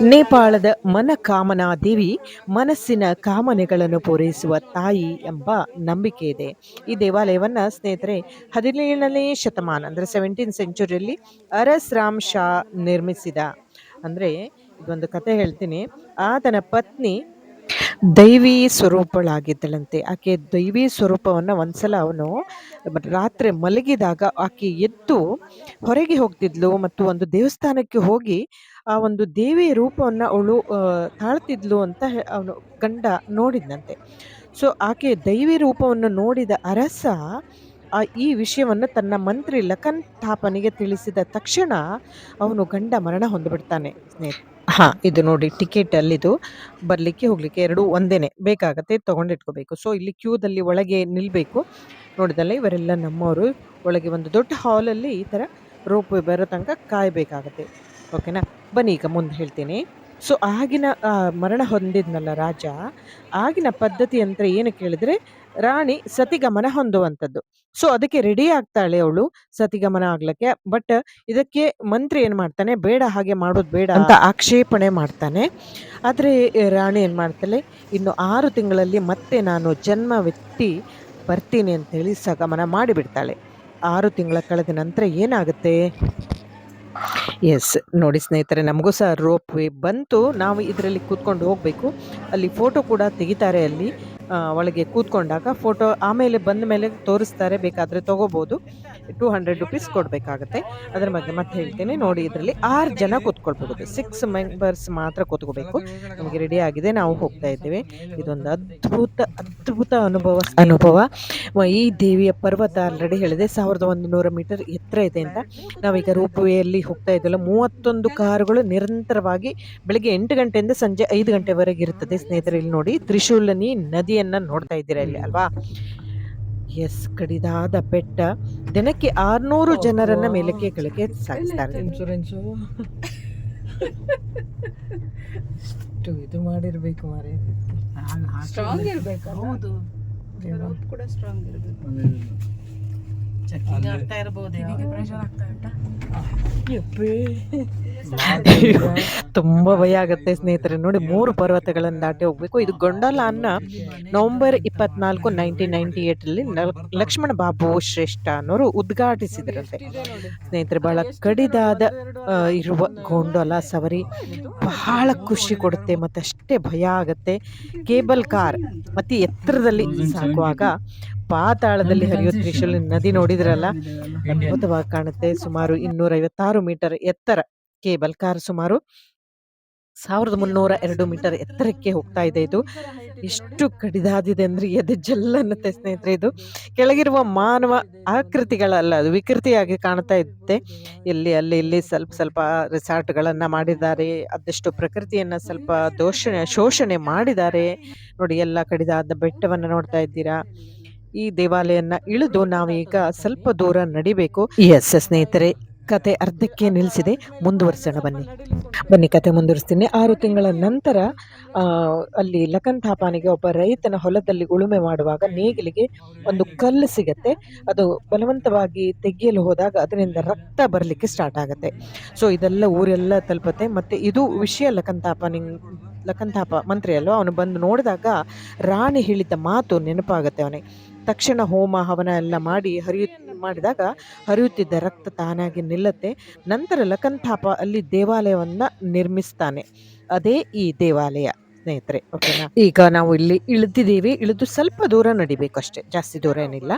Speaker 1: ನೇಪಾಳದ ಮನಕಾಮನಾ ದೇವಿ ಮನಸ್ಸಿನ ಕಾಮನೆಗಳನ್ನು ಪೂರೈಸುವ ತಾಯಿ ಎಂಬ ನಂಬಿಕೆ ಇದೆ. ಈ ದೇವಾಲಯವನ್ನ ಸ್ನೇಹಿತರೆ ಹದಿನೇಳನೇ ಶತಮಾನ ಅಂದ್ರೆ ಸೆವೆಂಟೀನ್ ಸೆಂಚುರಿಯಲ್ಲಿ ಅರಸ್ ರಾಮ್ ಶಾ ನಿರ್ಮಿಸಿದ. ಅಂದ್ರೆ ಇದೊಂದು ಕತೆ ಹೇಳ್ತೀನಿ. ಆತನ ಪತ್ನಿ ದೈವಿ ಸ್ವರೂಪಳಾಗಿದ್ದಳಂತೆ. ಆಕೆ ದೈವಿ ಸ್ವರೂಪವನ್ನ ಒಂದ್ಸಲ ಅವನು ರಾತ್ರಿ ಮಲಗಿದಾಗ ಆಕೆ ಎದ್ದು ಹೊರಗೆ ಹೋಗ್ತಿದ್ಲು ಮತ್ತು ಒಂದು ದೇವಸ್ಥಾನಕ್ಕೆ ಹೋಗಿ ಆ ಒಂದು ದೇವಿಯ ರೂಪವನ್ನ ಅವಳು ತಾಳ್ತಿದ್ಲು ಅಂತ ಅವನು ಗಂಡ ನೋಡಿದ್ನಂತೆ. ಸೊ, ಆಕೆ ದೈವಿ ರೂಪವನ್ನು ನೋಡಿದ ಅರಸ ಆ, ಈ ವಿಷಯವನ್ನು ತನ್ನ ಮಂತ್ರಿ ಲಖನ್ ಥಾಪನಿಗೆ ತಿಳಿಸಿದ ತಕ್ಷಣ ಅವನು ಗಂಡ ಮರಣ ಹೊಂದ್ಬಿಡ್ತಾನೆ ಸ್ನೇಹಿತ ಹಾ. ಇದು ನೋಡಿ ಟಿಕೆಟ್ ಅಲ್ಲಿದು ಬರ್ಲಿಕ್ಕೆ ಹೋಗ್ಲಿಕ್ಕೆ ಎರಡು ಒಂದೇನೆ ಬೇಕಾಗತ್ತೆ ತಗೊಂಡಿಟ್ಕೋಬೇಕು ಸೊ ಇಲ್ಲಿ ಕ್ಯೂದಲ್ಲಿ ಒಳಗೆ ನಿಲ್ಬೇಕು. ನೋಡಿದಲ್ಲ ಇವರೆಲ್ಲ ನಮ್ಮವರು ಒಳಗೆ ಒಂದು ದೊಡ್ಡ ಹಾಲಲ್ಲಿ ಈ ಥರ ರೋಪ್ ಬರೋ ತನಕ ಕಾಯಬೇಕಾಗತ್ತೆ. ಓಕೆನಾ ಬನ್ನಿ ಈಗ ಮುಂದೆ ಹೇಳ್ತೀನಿ. ಸೊ ಆಗಿನ ಮರಣ ಹೊಂದಿದ್ನಲ್ಲ ರಾಜ, ಆಗಿನ ಪದ್ಧತಿ ಅಂತ ಏನು ಕೇಳಿದ್ರೆ ರಾಣಿ ಸತಿಗಮನ ಹೊಂದುವಂಥದ್ದು. ಸೊ ಅದಕ್ಕೆ ರೆಡಿ ಆಗ್ತಾಳೆ ಅವಳು ಸತಿಗಮನ ಆಗ್ಲಿಕ್ಕೆ. ಬಟ್ ಇದಕ್ಕೆ ಮಂತ್ರಿ ಏನು ಮಾಡ್ತಾನೆ? ಬೇಡ ಹಾಗೆ ಮಾಡೋದು ಬೇಡ ಅಂತ ಆಕ್ಷೇಪಣೆ ಮಾಡ್ತಾನೆ. ಆದರೆ ರಾಣಿ ಏನು ಮಾಡ್ತಾಳೆ? ಇನ್ನು ಆರು ತಿಂಗಳಲ್ಲಿ ಮತ್ತೆ ನಾನು ಜನ್ಮವೆತ್ತಿ ಬರ್ತೀನಿ ಅಂತ ಹೇಳಿ ಸಗಮನ ಮಾಡಿಬಿಡ್ತಾಳೆ. ಆರು ತಿಂಗಳ ಕಳೆದ ನಂತರ ಏನಾಗುತ್ತೆ? ಎಸ್ ನೋಡಿ ಸ್ನೇಹಿತರೆ ನಮಗೂ ಸಹ ರೋಪ್ ವೇ ಬಂತು. ನಾವು ಇದರಲ್ಲಿ ಕೂತ್ಕೊಂಡು ಹೋಗಬೇಕು. ಅಲ್ಲಿ ಫೋಟೋ ಕೂಡ ತೆಗಿತಾರೆ ಅಲ್ಲಿ. ಒಳಗೆ ಕೂತ್ಕೊಂಡಾಗ ಫೋಟೋ ಆಮೇಲೆ ಬಂದ ಮೇಲೆ ತೋರಿಸ್ತಾರೆ, ಬೇಕಾದರೆ ತೊಗೋಬೋದು. ಟೂ ಹಂಡ್ರೆಡ್ ರುಪೀಸ್ ಕೊಡಬೇಕಾಗತ್ತೆ. ಅದ್ರ ಬಗ್ಗೆ ಮತ್ತೆ ಹೇಳ್ತೇನೆ. ನೋಡಿ, ಇದರಲ್ಲಿ ಆರು ಜನ ಕೂತ್ಕೊಳ್ಬಹುದು. ಸಿಕ್ಸ್ ಮೆಂಬರ್ಸ್ ಮಾತ್ರ ಕೂತ್ಕೋಬೇಕು. ನಮಗೆ ರೆಡಿ ಆಗಿದೆ. ನಾವು ಹೋಗ್ತಾ ಇದ್ದೇವೆ. ಇದೊಂದು ಅದ್ಭುತ ಅದ್ಭುತ ಅನುಭವ ಅನುಭವ. ಈ ದೇವಿಯ ಪರ್ವತ ಆಲ್ರೆಡಿ ಹೇಳಿದೆ. ಸಾವಿರದ ಒಂದು ನೂರ ಮೀಟರ್ ಎತ್ತರ ಇದೆ ಅಂತ. ನಾವೀಗ ರೂಪುವೆಯಲ್ಲಿ ಹೋಗ್ತಾ ಇದ್ದಲ್ಲ ಮೂವತ್ತೊಂದು ಕಾರುಗಳು ನಿರಂತರವಾಗಿ ಬೆಳಗ್ಗೆ ಎಂಟು ಗಂಟೆಯಿಂದ ಸಂಜೆ ಐದು ಗಂಟೆವರೆಗೆ ಇರುತ್ತದೆ. ಸ್ನೇಹಿತರೆ, ಇಲ್ಲಿ ನೋಡಿ, ತ್ರಿಶೂಲನಿ ನದಿಯನ್ನ ನೋಡ್ತಾ ಇದ್ದೀರಾ ಇಲ್ಲಿ ಅಲ್ವಾ? ಎಸ್ ಕಡಿದಾದ ಬೆಟ್ಟ. ದಿನಕ್ಕೆ ಆರ್ನೂರು ಜನರನ್ನ ಮೇಲಕ್ಕೆ ಕೆಳಗೆ ಸಾಗಿಸ್ತಾರೆ
Speaker 2: ಇನ್ಶೂರೆನ್ಸು ಇದು ಮಾಡಿರ್ಬೇಕು ಮಾರೇ.
Speaker 5: ಸ್ಟ್ರಾಂಗ್ ಇರಬೇಕು
Speaker 2: ಹೌದು.
Speaker 5: ಕೂಡ ಸ್ಟ್ರಾಂಗ್ ಇರಬೇಕು.
Speaker 2: ಚೆಕಿಂಗ್ ಆಗ್ತಾ ಇರಬಹುದು
Speaker 5: ಪ್ರೆಷರ್ ಆಗ್ತಾ ಉಂಟಾ?
Speaker 2: ಯಪ್ಪೇ.
Speaker 1: ತುಂಬ ಭಯ ಆಗುತ್ತೆ ಸ್ನೇಹಿತರೆ. ನೋಡಿ ಮೂರು ಪರ್ವತಗಳನ್ನು ದಾಟಿ ಹೋಗ್ಬೇಕು. ಇದು ಗೊಂಡಲ ಅನ್ನ ನವೆಂಬರ್ ಇಪ್ಪತ್ನಾಲ್ಕು ನೈನ್ಟೀನ್ ನೈನ್ಟಿ ಅಲ್ಲಿ ಲಕ್ಷ್ಮಣ ಬಾಬು ಶ್ರೇಷ್ಠ ಅನ್ನೋರು ಉದ್ಘಾಟಿಸಿದ್ರಂತೆ. ಸ್ನೇಹಿತರೆ ಬಹಳ ಕಡಿದಾದ ಇರುವ ಗೊಂಡಲ ಸವರಿ ಬಹಳ ಖುಷಿ ಕೊಡುತ್ತೆ ಮತ್ತೆ ಅಷ್ಟೇ ಭಯ ಆಗುತ್ತೆ. ಕೇಬಲ್ ಕಾರ್ ಅತಿ ಎತ್ತರದಲ್ಲಿ ಸಾಗುವಾಗ ಪಾತಾಳದಲ್ಲಿ ಹರಿಯುವ ತ್ರಿಶೂಲ್ ನದಿ ನೋಡಿದ್ರಲ್ಲ? ಅದ್ಭುತವಾಗಿ ಕಾಣುತ್ತೆ. ಸುಮಾರು ಇನ್ನೂರ ಐವತ್ತಾರು ಮೀಟರ್ ಎತ್ತರ ಕೇಬಲ್ ಕಾರ್ ಸುಮಾರು ಸಾವಿರದ ಮುನ್ನೂರ ಎರಡು ಮೀಟರ್ ಎತ್ತರಕ್ಕೆ ಹೋಗ್ತಾ ಇದೆ ಇದು. ಎಷ್ಟು ಕಡಿದಾದಿದೆ ಅಂದ್ರೆ ಎದೆ ಜಲ್ಲ ಅನ್ನತ್ತೆ ಸ್ನೇಹಿತರೆ ಇದು. ಕೆಳಗಿರುವ ಮಾನವ ಆಕೃತಿಗಳಲ್ಲ ಅದು ವಿಕೃತಿಯಾಗಿ ಕಾಣ್ತಾ ಇದೆ ಇಲ್ಲಿ ಅಲ್ಲಿ ಇಲ್ಲಿ ಸ್ವಲ್ಪ ಸ್ವಲ್ಪ ರೆಸಾರ್ಟ್ಗಳನ್ನ ಮಾಡಿದ್ದಾರೆ. ಅದಷ್ಟು ಪ್ರಕೃತಿಯನ್ನ ಸ್ವಲ್ಪ ದೋಷಣೆ ಶೋಷಣೆ ಮಾಡಿದ್ದಾರೆ. ನೋಡಿ ಎಲ್ಲ ಕಡಿದಾದ ಬೆಟ್ಟವನ್ನ ನೋಡ್ತಾ ಇದ್ದೀರಾ? ಈ ದೇವಾಲಯನ್ನ ಇಳಿದು ನಾವೀಗ ಸ್ವಲ್ಪ ದೂರ ನಡಿಬೇಕು. ಎಸ್ ಸ್ನೇಹಿತರೆ ಕತೆ ಅರ್ಧಕ್ಕೆ ನಿಲ್ಲಿಸಿದೆ ಮುಂದುವರಿಸೋಣ ಬನ್ನಿ. ಬನ್ನಿ ಕತೆ ಮುಂದುವರಿಸ್ತೀನಿ. ಆರು ತಿಂಗಳ ನಂತರ ಅಲ್ಲಿ ಲಖನ್ ಥಾಪಾನಿಗೆ ಒಬ್ಬ ರೈತನ ಹೊಲದಲ್ಲಿ ಉಳುಮೆ ಮಾಡುವಾಗ ನೇಗಿಲಿಗೆ ಒಂದು ಕಲ್ಲು ಸಿಗತ್ತೆ. ಅದು ಬಲವಂತವಾಗಿ ತೆಗೆಯಲು ಹೋದಾಗ ಅದರಿಂದ ರಕ್ತ ಬರಲಿಕ್ಕೆ ಸ್ಟಾರ್ಟ್ ಆಗುತ್ತೆ. ಸೊ ಇದೆಲ್ಲ ಊರೆಲ್ಲ ತಲುಪತ್ತೆ. ಮತ್ತು ಇದು ವಿಷಯ ಲಖನ್ ಥಾಪಾನಿ ಲಖನ್ ಥಾಪ ಮಂತ್ರಿ ಅಲ್ವಾ? ಅವನು ಬಂದು ನೋಡಿದಾಗ ರಾಣಿ ಹೇಳಿದ ಮಾತು ನೆನಪಾಗುತ್ತೆ ಅವನಿಗೆ. ತಕ್ಷಣ ಹೋಮ, ಹವನ ಎಲ್ಲ ಮಾಡಿ ಹರಿಯು, ಮಾಡಿದಾಗ ಹರಿಯುತ್ತಿದ್ದ ರಕ್ತ ತಾನಾಗಿ ನಿಲ್ಲತ್ತೆ. ನಂತರ ಲಕಂಥಾಪ ಥಾಪ ಅಲ್ಲಿ ದೇವಾಲಯವನ್ನು ನಿರ್ಮಿಸ್ತಾನೆ. ಅದೇ ಈ ದೇವಾಲಯ, ಸ್ನೇಹಿತರೆ ಓಕೆನಾ ಈಗ ನಾವು ಇಲ್ಲಿ ಇಳಿದಿದ್ದೀವಿ. ಇಳಿದು ಸ್ವಲ್ಪ ದೂರ ನಡಿಬೇಕು ಅಷ್ಟೇ. ಜಾಸ್ತಿ ದೂರ ಏನಿಲ್ಲ.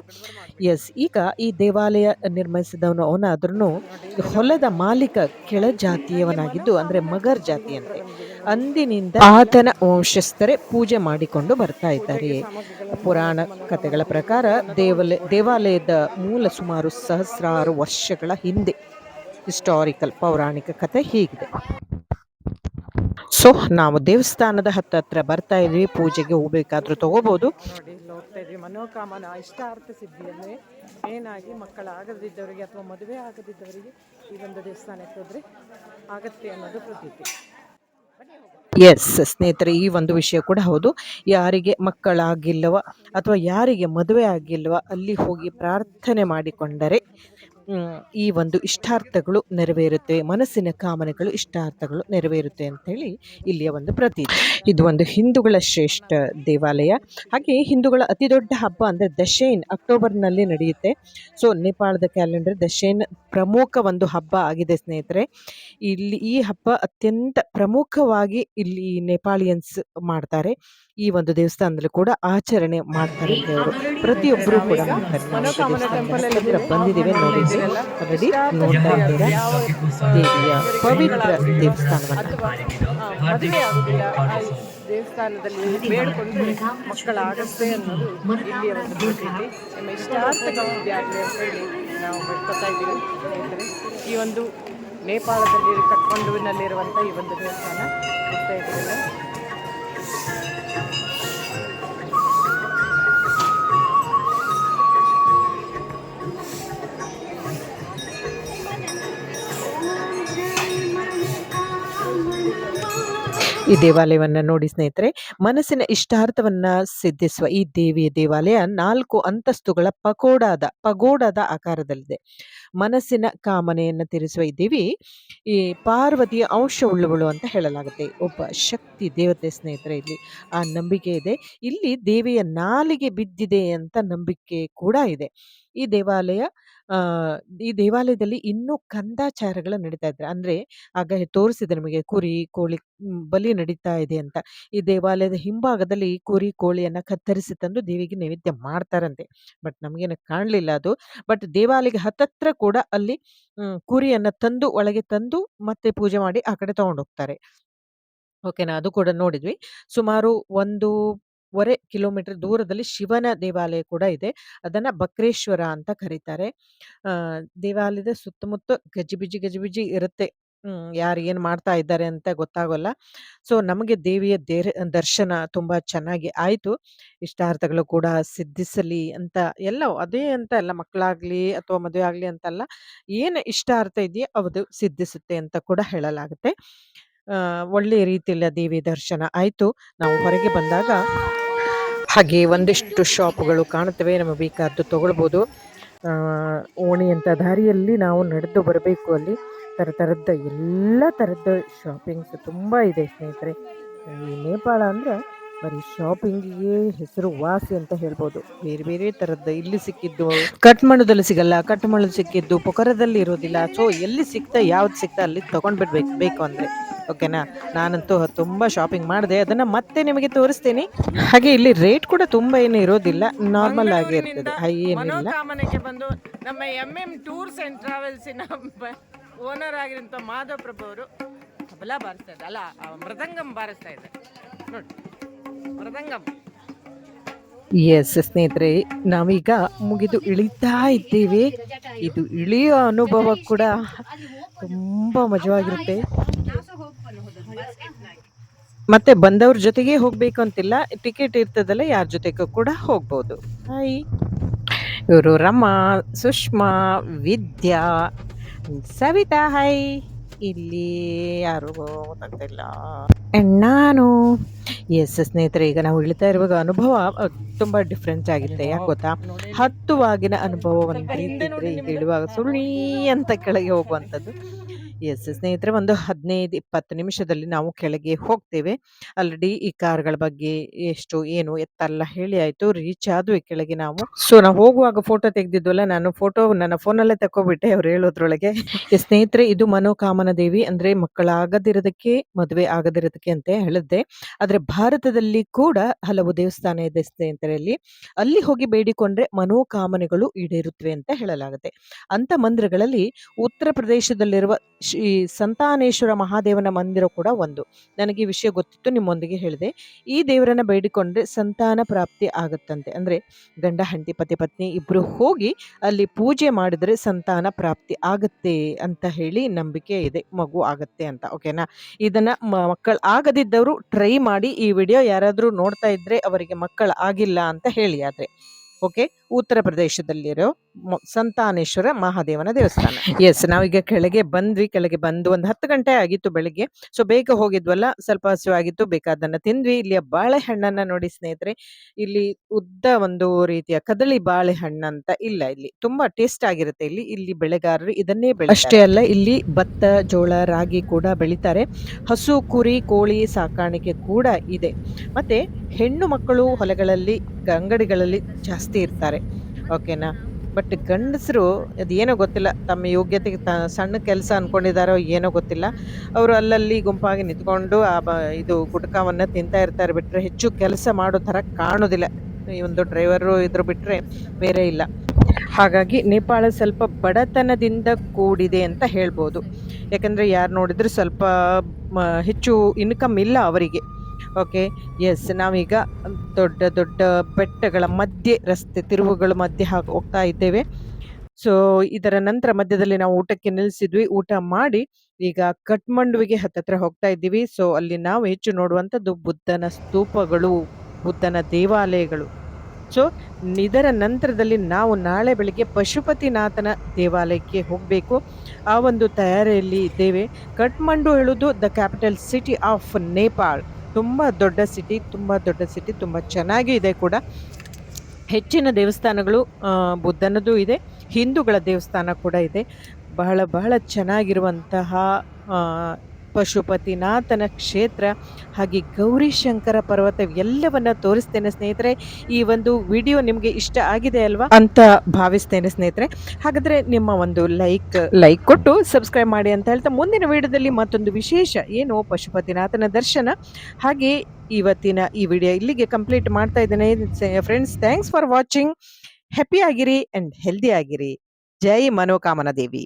Speaker 1: ಎಸ್ ಈಗ ಈ ದೇವಾಲಯ ನಿರ್ಮಿಸಿದವನು ಅವನಾದ್ರೂ ಹೊಲದ ಮಾಲೀಕ ಕೆಳ ಜಾತಿಯವನಾಗಿದ್ದು ಅಂದರೆ ಮಗರ್ ಜಾತಿಯಂತೆ ಅಂದಿನಿಂದ ಆತನ ವಂಶಸ್ಥರೇ ಪೂಜೆ ಮಾಡಿಕೊಂಡು ಬರ್ತಾ ಇದ್ದಾರೆ. ಪುರಾಣ ಕಥೆಗಳ ಪ್ರಕಾರ ದೇವಾಲಯ ದೇವಾಲಯದ ಮೂಲ ಸುಮಾರು ಸಹಸ್ರಾರು ವರ್ಷಗಳ ಹಿಂದೆ ಹಿಸ್ಟಾರಿಕಲ್ ಪೌರಾಣಿಕ ಕಥೆ ಹೀಗಿದೆ. ಸೊ, ನಾವು ದೇವಸ್ಥಾನದ ಹತ್ತತ್ರ ಬರ್ತಾ ಇದ್ವಿ ಪೂಜೆಗೆ ಹೋಗ್ಬೇಕಾದ್ರೂ ತಗೋಬಹುದು ಹೋಗ್ತಾ ಮನೋಕಾಮನ, ಇಷ್ಟಾರ್ಥ ಸಿದ್ಧಿಯಲ್ಲಿ ಏನಾಗಿ ಮಕ್ಕಳಾಗದಿದ್ದವರಿಗೆ ಅಥವಾ ಮದುವೆ ಆಗದಿದ್ದವರಿಗೆ ಈ ಒಂದು ದೇವಸ್ಥಾನಕ್ಕೆ ಹೋದ್ರೆ ಆಗತ್ತೆ ಅನ್ನೋದು ಪ್ರತೀತಿ. ಎಸ್ ಸ್ನೇಹಿತರೆ, ಈ ಒಂದು ವಿಷಯ ಕೂಡ ಹೌದು. ಯಾರಿಗೆ ಮಕ್ಕಳಾಗಿಲ್ಲವ ಅಥವಾ ಯಾರಿಗೆ ಮದುವೆ ಆಗಿಲ್ವ ಅಲ್ಲಿ ಹೋಗಿ ಪ್ರಾರ್ಥನೆ ಮಾಡಿಕೊಂಡರೆ ಈ ಒಂದು ಇಷ್ಟಾರ್ಥಗಳು ನೆರವೇರುತ್ತೆ, ಮನಸ್ಸಿನ ಕಾಮನೆಗಳು, ಇಷ್ಟಾರ್ಥಗಳು ನೆರವೇರುತ್ತೆ ಅಂತ ಹೇಳಿ ಇಲ್ಲಿಯ ಒಂದು ಪ್ರತೀತಿ. ಇದು ಒಂದು ಹಿಂದೂಗಳ ಶ್ರೇಷ್ಠ ದೇವಾಲಯ. ಹಾಗೆ ಹಿಂದೂಗಳ ಅತಿ ದೊಡ್ಡ ಹಬ್ಬ ಅಂದರೆ ದಶೈನ್ ಅಕ್ಟೋಬರ್ನಲ್ಲಿ ನಡೆಯುತ್ತೆ. ಸೊ, ನೇಪಾಳದ ಕ್ಯಾಲೆಂಡರ್ ದಶೇನ್ ಪ್ರಮುಖ ಒಂದು ಹಬ್ಬ ಆಗಿದೆ ಸ್ನೇಹಿತರೆ. ಇಲ್ಲಿ ಈ ಹಬ್ಬ ಅತ್ಯಂತ ಪ್ರಮುಖವಾಗಿ ಇಲ್ಲಿ ನೇಪಾಳಿಯನ್ಸ್ ಮಾಡ್ತಾರೆ. ಈ ಒಂದು ದೇವಸ್ಥಾನದಲ್ಲಿ ಕೂಡ ಆಚರಣೆ ಮಾಡ್ತಾರೆ ಅವರು ಪ್ರತಿಯೊಬ್ಬರು ಕೂಡ ಮಾಡ್ತಾರೆ. ಬಂದಿದ್ದೇವೆ ನೋಡಿ. ಆಲ್ರೆಡಿ ನೋಡ್ತಾ ಇದ್ದೀರಾ? ದೇವಿಯ ಪವಿತ್ರ ದೇವಸ್ಥಾನವನ್ನು.
Speaker 2: ದೇವಸ್ಥಾನದಲ್ಲಿ ಬೇಡಿಕೊಂಡು ಮಕ್ಕಳ ಮಕ್ಕಳಾಗತ್ತೆ ಅನ್ನೋದು ಇಲ್ಲಿಯ ಒಂದು ಪ್ರತೀತಿ. ನಮ್ಮ ಇಷ್ಟಾರ್ಥಗಳು ಆಗಲಿ ಅಂತ ಹೇಳಿ ನಾವು ಬೇಡ್ಕೊತಾ ಇದ್ದೀವಿ. ಸ್ನೇಹಿತರೆ ಈ ಒಂದು ನೇಪಾಳದಲ್ಲಿ ಕಟ್ಕೊಂಡುವಿನಲ್ಲಿರುವಂಥ ಈ ಒಂದು ದೇವಸ್ಥಾನ ನೋಡ್ತಾ
Speaker 1: ಈ ದೇವಾಲಯವನ್ನ ನೋಡಿ ಸ್ನೇಹಿತರೆ, ಮನಸ್ಸಿನ ಇಷ್ಟಾರ್ಥವನ್ನ ಸಿದ್ಧಿಸುವ ಈ ದೇವಿಯ ದೇವಾಲಯ ನಾಲ್ಕು ಅಂತಸ್ತುಗಳ ಪಕೋಡಾದ, ಪಗೋಡಾದ ಆಕಾರದಲ್ಲಿದೆ. ಮನಸ್ಸಿನ ಕಾಮನೆಯನ್ನು ತೀರಿಸುವ ಈ ದೇವಿ ಈ ಪಾರ್ವತಿಯ ಅಂಶ ಉಳ್ಳುವಳು ಅಂತ ಹೇಳಲಾಗುತ್ತೆ. ಒಬ್ಬ ಶಕ್ತಿ, ದೇವತೆ ಸ್ನೇಹಿತರೆ ಇಲ್ಲಿ ಆ ನಂಬಿಕೆ ಇದೆ. ಇಲ್ಲಿ ದೇವಿಯ ನಾಲಿಗೆ ಬಿದ್ದಿದೆ ಅಂತ ನಂಬಿಕೆ ಕೂಡ ಇದೆ. ಈ ದೇವಾಲಯ ಈ ದೇವಾಲಯದಲ್ಲಿ ಇನ್ನೂ ಕಂದಾಚಾರಗಳು ನಡೀತಾ ಇದ್ದಾರೆ ಅಂದ್ರೆ ಆಗ ತೋರಿಸಿದೆ ನಮಗೆ ಕುರಿ, ಕೋಳಿ ಬಲಿ ನಡೀತಾ ಇದೆ ಅಂತ. ಈ ದೇವಾಲಯದ ಹಿಂಭಾಗದಲ್ಲಿ ಕುರಿ, ಕೋಳಿಯನ್ನ ಕತ್ತರಿಸಿ ತಂದು ದೇವಿಗೆ ನೈವೇದ್ಯ ಮಾಡ್ತಾರಂತೆ. ಬಟ್ ನಮಗೇನು ಕಾಣಲಿಲ್ಲ ಅದು. ಬಟ್ ದೇವಾಲಯಕ್ಕೆ ಹತ್ತತ್ರ ಕೂಡ ಅಲ್ಲಿ ಕುರಿಯನ್ನು ತಂದು ಒಳಗೆ ತಂದು ಮತ್ತೆ ಪೂಜೆ ಮಾಡಿ ಆ ಕಡೆ ತಗೊಂಡೋಗ್ತಾರೆ ಓಕೆನಾ ಅದು ಕೂಡ ನೋಡಿದ್ವಿ. ಸುಮಾರು ಒಂದೂವರೆ ಕಿಲೋಮೀಟರ್ ದೂರದಲ್ಲಿ ಶಿವನ ದೇವಾಲಯ ಕೂಡ ಇದೆ. ಅದನ್ನ ಬಕ್ರೇಶ್ವರ ಅಂತ ಕರೀತಾರೆ. ದೇವಾಲಯದ ಸುತ್ತಮುತ್ತ ಗಜಿಬಿಜಿ ಗಜಿಬಿಜಿ ಇರುತ್ತೆ. ಯಾರು ಏನ್ ಮಾಡ್ತಾ ಇದ್ದಾರೆ ಅಂತ ಗೊತ್ತಾಗೋಲ್ಲ ಸೊ, ನಮಗೆ ದೇವಿಯ ದೇರ್, ದರ್ಶನ ತುಂಬಾ ಚೆನ್ನಾಗಿ ಆಯಿತು. ಇಷ್ಟಾರ್ಥಗಳು ಕೂಡ ಸಿದ್ಧಿಸಲಿ ಅಂತ ಎಲ್ಲ, ಅದೇ ಅಂತ ಅಲ್ಲ ಮಕ್ಕಳಾಗ್ಲಿ ಅಥವಾ ಮದುವೆ ಆಗ್ಲಿ ಅಂತಲ್ಲ ಏನು ಇಷ್ಟಾರ್ಥ ಇದೆಯೋ ಅದು ಸಿದ್ಧಿಸುತ್ತೆ ಅಂತ ಕೂಡ ಹೇಳಲಾಗುತ್ತೆ ಒಳ್ಳೆಯ ರೀತಿಯಲ್ಲಿ ದೇವಿ ದರ್ಶನ ಆಯಿತು. ನಾವು ಹೊರಗೆ ಬಂದಾಗ ಹಾಗೆ ಒಂದಿಷ್ಟು ಶಾಪ್ಗಳು ಕಾಣುತ್ತವೆ ನಮಗೆ ಬೇಕಾದ್ದು ತಗೊಳ್ಬೋದು ಓಣಿ ಅಂತ ದಾರಿಯಲ್ಲಿ ನಾವು ನಡೆದು ಬರಬೇಕು ಅಲ್ಲಿ ಥರ ಥರದ ಎಲ್ಲ ಥರದ ಶಾಪಿಂಗ್ಸ್ ತುಂಬ ಇದೆ ಸ್ನೇಹಿತರೆ. ಈ ನೇಪಾಳ ಅಂದರೆ ಬರೀ ಶಾಪಿಂಗಿಗೆ ಹೆಸರು ವಾಸಿ ಅಂತ ಹೇಳ್ಬೋದು. ಬೇರೆ ಬೇರೆ ಥರದ್ದು ಇಲ್ಲಿ ಸಿಕ್ಕಿದ್ದು. ಕಟ್ಮಂಡದಲ್ಲಿ ಸಿಗಲ್ಲ ಕಟ್ಮಂಡು ಸಿಕ್ಕಿದ್ದು ಪೊಕರದಲ್ಲಿ ಇರೋದಿಲ್ಲ. ಸೊ ಎಲ್ಲಿ ಸಿಗ್ತಾ ಯಾವ್ದು ಸಿಗ್ತಾ ಅಲ್ಲಿ ತೊಗೊಂಡ್ಬಿಡ್ಬೇಕು ಬೇಕು ಅಂದರೆ. ಓಕೆನಾ ನಾನಂತೂ ತುಂಬ ಶಾಪಿಂಗ್ ಮಾಡಿದೆ. ಅದನ್ನು ಮತ್ತೆ ನಿಮಗೆ ತೋರಿಸ್ತೀನಿ. ಹಾಗೆ ಇಲ್ಲಿ ರೇಟ್ ಕೂಡ ತುಂಬ ಏನು ಇರೋದಿಲ್ಲ. ನಾರ್ಮಲ್ ಆಗಿ ಇರ್ತದೆ. ಹೈ ಏನಿಲ್ಲ.
Speaker 2: ನಮ್ಮ ಎಂ ಎಂ ಟೂರ್ಸ್ ಅಂಡ್ ಟ್ರಾವೆಲ್ಸಿನ ಓನರ್ ಆಗಿರೋಂಥ ಮಾಧವ ಪ್ರಭು ಅವರು ತಬಲ ಬಾರಿಸ್ತಾ ಇದ್ದಾರೆ. ಅಲ್ಲ ಮೃದಂಗಂ ಬಾರಿಸ್ತಾ ಇದೆ ನೋಡಿ, ಮೃದಂಗಂ.
Speaker 1: ಎಸ್ ಸ್ನೇಹಿತರೆ, ನಾವೀಗ ಮುಗಿದು ಇಳಿತಾ ಇದ್ದೀವಿ. ಇದು ಇಳಿಯೋ ಅನುಭವ ಕೂಡ ತುಂಬ ಮಜವಾಗಿರುತ್ತೆ. ಮತ್ತೆ ಬಂದವ್ರ ಜೊತೆಗೆ ಹೋಗ್ಬೇಕು ಅಂತಿಲ್ಲ. ಟಿಕೆಟ್ ಇರ್ತದಲ್ಲ, ಯಾರ ಜೊತೆಗೂ ಕೂಡ ಹೋಗ್ಬೋದು. ಹಾಯ್ ಇವರು ರಮಾ, ಸುಷ್ಮಾ, ವಿದ್ಯಾ. ಸವಿತಾ ಹೈ. ಇಲ್ಲಿ ಯಾರು ಗೊತ್ತಾಗ್ತಿಲ್ಲ. ಅಣ್ಣ ನಾನು. ಎಸ್ ಸ್ನೇಹಿತರೆ ಈಗ ನಾವು ಇಳಿತಾ ಇರುವಾಗ ಅನುಭವ ತುಂಬಾ ಡಿಫ್ರೆಂಟ್ ಆಗಿರುತ್ತೆ. ಯಾಕೆ ಗೊತ್ತಾ? ಹತ್ತುವಾಗಿನ ಅನುಭವ ಒಂದು ಇಳುವಾಗ ಸುಳ್ಳಿ ಅಂತ ಕೆಳಗೆ ಹೋಗುವಂಥದ್ದು. ಎಸ್ ಸ್ನೇಹಿತರೆ, ಒಂದು ಹದಿನೈದು, ಇಪ್ಪತ್ತು ನಿಮಿಷದಲ್ಲಿ ನಾವು ಕೆಳಗೆ ಹೋಗ್ತೇವೆ. ಆಲ್ರೆಡಿ ಈ ಕಾರ್ಗಳ ಬಗ್ಗೆ ಎಷ್ಟು, ಏನು ಎತ್ತಲ್ಲ ಹೇಳಿ ಆಯ್ತು. ರೀಚ್ ಆದ್ವಿ ಕೆಳಗೆ ನಾವು. ಸೊ ನಾವು ಹೋಗುವಾಗ ಫೋಟೋ ತೆಗೆದಿದ್ವಲ್ಲ, ನಾನು ಫೋಟೋ ನನ್ನ ಫೋನಲ್ಲೇ ತಕೋಬಿಟ್ಟೆ ಅವ್ರು ಹೇಳೋದ್ರೊಳಗೆ. ಸ್ನೇಹಿತರೆ, ಇದು ಮನೋಕಾಮನ ದೇವಿ ಅಂದ್ರೆ ಮಕ್ಕಳಾಗದಿರೋದಕ್ಕೆ, ಮದುವೆ ಆಗದಿರೋದಕ್ಕೆ ಅಂತ ಹೇಳಿದ್ದೆ. ಆದ್ರೆ ಭಾರತದಲ್ಲಿ ಕೂಡ ಹಲವು ದೇವಸ್ಥಾನ ಇದೆ ಸ್ನೇಹಿತರಲ್ಲಿ. ಅಲ್ಲಿ ಹೋಗಿ ಬೇಡಿಕೊಂಡ್ರೆ ಮನೋಕಾಮನೆಗಳು ಈಡೇರುತ್ತವೆ ಅಂತ ಹೇಳಲಾಗುತ್ತೆ. ಅಂತ ಮಂದಿರಗಳಲ್ಲಿ ಉತ್ತರ ಪ್ರದೇಶದಲ್ಲಿರುವ ಶ್ರೀ ಸಂತಾನೇಶ್ವರ ಮಹಾದೇವನ ಮಂದಿರ ಕೂಡ ಒಂದು. ನನಗೆ ಈ ವಿಷಯ ಗೊತ್ತಿತ್ತು, ನಿಮ್ಮೊಂದಿಗೆ ಹೇಳಿದೆ. ಈ ದೇವರನ್ನ ಬೇಡಿಕೊಂಡ್ರೆ ಸಂತಾನ ಪ್ರಾಪ್ತಿ ಆಗುತ್ತಂತೆ. ಅಂದ್ರೆ ಗಂಡ, ಹೆಂಡತಿ, ಪತಿ, ಪತ್ನಿ ಇಬ್ಬರು ಹೋಗಿ ಅಲ್ಲಿ ಪೂಜೆ ಮಾಡಿದ್ರೆ ಸಂತಾನ ಪ್ರಾಪ್ತಿ ಆಗುತ್ತೆ ಅಂತ ಹೇಳಿ ನಂಬಿಕೆ ಇದೆ, ಮಗು ಆಗುತ್ತೆ ಅಂತ. ಓಕೆನಾ ಇದನ್ನು ಮಕ್ಕಳು ಆಗದಿದ್ದವರು ಟ್ರೈ ಮಾಡಿ ಈ ವಿಡಿಯೋ ಯಾರಾದರೂ ನೋಡ್ತಾ ಇದ್ರೆ ಅವರಿಗೆ ಮಕ್ಕಳು ಆಗಿಲ್ಲ ಅಂತ ಹೇಳಿ ಆದ್ರೆ. ಓಕೆ ಉತ್ತರ ಪ್ರದೇಶದಲ್ಲಿರೋ ಸಂತಾನೇಶ್ವರ ಮಹಾದೇವನ ದೇವಸ್ಥಾನ. ಎಸ್ ನಾವೀಗ ಕೆಳಗೆ ಬಂದ್ವಿ ಕೆಳಗೆ ಬಂದು ಒಂದು ಹತ್ತು ಗಂಟೆ ಆಗಿತ್ತು ಬೆಳಿಗ್ಗೆ. ಸೊ ಬೇಗ ಹೋಗಿದ್ವಲ್ಲ ಸ್ವಲ್ಪ ಹಸಿವಾಗಿತ್ತು ಬೇಕಾದನ್ನ ತಿಂದ್ವಿ. ಇಲ್ಲಿಯ ಬಾಳೆಹಣ್ಣನ್ನ ನೋಡಿ ಸ್ನೇಹಿತರೆ ಇಲ್ಲಿ ಉದ್ದ ಒಂದು ರೀತಿಯ ಕದಳಿ ಬಾಳೆಹಣ್ಣು ಅಂತ ಇಲ್ಲ ಇಲ್ಲಿ. ತುಂಬಾ ಟೇಸ್ಟ್ ಆಗಿರುತ್ತೆ ಇಲ್ಲಿ. ಇಲ್ಲಿ ಬೆಳೆಗಾರರು ಇದನ್ನೇ ಬೆಳೆ ಅಷ್ಟೇ ಅಲ್ಲ ಇಲ್ಲಿ ಭತ್ತ ಜೋಳ ರಾಗಿ ಕೂಡ ಬೆಳಿತಾರೆ. ಹಸು ಕುರಿ ಕೋಳಿ ಸಾಕಾಣಿಕೆ ಕೂಡ ಇದೆ. ಮತ್ತೆ ಹೆಣ್ಣು ಮಕ್ಕಳು ಹೊಲಗಳಲ್ಲಿ ಅಂಗಡಿಗಳಲ್ಲಿ ಜಾಸ್ತಿ ಇರ್ತಾರೆ. ಓಕೆನಾ? ಬಟ್ ಗಂಡಸರು ಅದು ಏನೋ ಗೊತ್ತಿಲ್ಲ, ತಮ್ಮ ಯೋಗ್ಯತೆಗೆ ತ, ಸಣ್ಣ ಕೆಲಸ ಅಂದ್ಕೊಂಡಿದ್ದಾರೋ ಏನೋ ಗೊತ್ತಿಲ್ಲ. ಅವರು ಅಲ್ಲಲ್ಲಿ ಗುಂಪಾಗಿ ನಿಂತ್ಕೊಂಡು ಆ ಬ, ಇದು ಗುಟ್ಕವನ್ನು ತಿಂತಾ ಇರ್ತಾರೆ ಬಿಟ್ಟರೆ ಹೆಚ್ಚು ಕೆಲಸ ಮಾಡೋ ಥರ ಕಾಣೋದಿಲ್ಲ. ಈ ಒಂದು ಡ್ರೈವರು ಇದ್ರ ಬಿಟ್ಟರೆ ಬೇರೆ ಇಲ್ಲ. ಹಾಗಾಗಿ ನೇಪಾಳ ಸ್ವಲ್ಪ ಬಡತನದಿಂದ ಕೂಡಿದೆ ಅಂತ ಹೇಳ್ಬೋದು. ಯಾಕಂದರೆ ಯಾರು ನೋಡಿದ್ರು ಸ್ವಲ್ಪ ಹೆಚ್ಚು ಇನ್ಕಮ್ ಇಲ್ಲ ಅವರಿಗೆ. ಓಕೆ ಎಸ್ ನಾವೀಗ ದೊಡ್ಡ ದೊಡ್ಡ ಬೆಟ್ಟಗಳ ಮಧ್ಯೆ, ರಸ್ತೆ ತಿರುವುಗಳ ಮಧ್ಯೆ ಹಾಕಿ ಹೋಗ್ತಾ ಇದ್ದೇವೆ. ಸೊ ಇದರ ನಂತರ ಮಧ್ಯದಲ್ಲಿ ನಾವು ಊಟಕ್ಕೆ ನಿಲ್ಲಿಸಿದ್ವಿ. ಊಟ ಮಾಡಿ ಈಗ ಕಟ್ಮಂಡುವಿಗೆ ಹತ್ತತ್ರ ಹೋಗ್ತಾ ಇದ್ದೀವಿ. ಸೊ ಅಲ್ಲಿ ನಾವು ಹೆಚ್ಚು ನೋಡುವಂಥದ್ದು ಬುದ್ಧನ ಸ್ತೂಪಗಳು, ಬುದ್ಧನ ದೇವಾಲಯಗಳು. ಸೊ ಇದರ ನಂತರದಲ್ಲಿ ನಾವು ನಾಳೆ ಬೆಳಿಗ್ಗೆ ಪಶುಪತಿನಾಥನ ದೇವಾಲಯಕ್ಕೆ ಹೋಗಬೇಕು. ಆ ಒಂದು ತಯಾರಿಯಲ್ಲಿ ಇದ್ದೇವೆ. ಕಟ್ಮಂಡು ಹೇಳುವುದು the capital city of Nepal ತುಂಬ ದೊಡ್ಡ ಸಿಟಿ ತುಂಬ ದೊಡ್ಡ ಸಿಟಿ ತುಂಬ ಚೆನ್ನಾಗಿ ಇದೆ ಕೂಡ. ಹೆಚ್ಚಿನ ದೇವಸ್ಥಾನಗಳು ಬುದ್ಧನದು ಇದೆ, ಹಿಂದೂಗಳ ದೇವಸ್ಥಾನ ಕೂಡ ಇದೆ. ಬಹಳ ಬಹಳ ಚೆನ್ನಾಗಿರುವಂತಹ ಪಶುಪತಿನಾಥನ ಕ್ಷೇತ್ರ, ಹಾಗೆ ಗೌರಿಶಂಕರ ಪರ್ವತ ಎಲ್ಲವನ್ನ ತೋರಿಸ್ತೇನೆ ಸ್ನೇಹಿತರೆ. ಈ ಒಂದು ವಿಡಿಯೋ ನಿಮಗೆ ಇಷ್ಟ ಆಗಿದೆ ಅಲ್ವಾ? ಅಂತ ಭಾವಿಸ್ತೇನೆ ಸ್ನೇಹಿತರೆ. ಹಾಗಾದ್ರೆ ನಿಮ್ಮ ಒಂದು ಲೈಕ್ ಲೈಕ್ ಕೊಟ್ಟು ಸಬ್ಸ್ಕ್ರೈಬ್ ಮಾಡಿ ಅಂತ ಹೇಳ್ತಾ ಮುಂದಿನ ವಿಡಿಯೋದಲ್ಲಿ ಮತ್ತೊಂದು ವಿಶೇಷ ಏನು ಪಶುಪತಿನಾಥನ ದರ್ಶನ. ಹಾಗೆ ಇವತ್ತಿನ ಈ ವಿಡಿಯೋ ಇಲ್ಲಿಗೆ ಕಂಪ್ಲೀಟ್ ಮಾಡ್ತಾ ಇದ್ದೇನೆ friends. Thanks for watching. Happy ಆಗಿರಿ ಅಂಡ್ ಹೆಲ್ದಿ ಆಗಿರಿ. ಜೈ ಮನೋಕಾಮನಾ ದೇವಿ.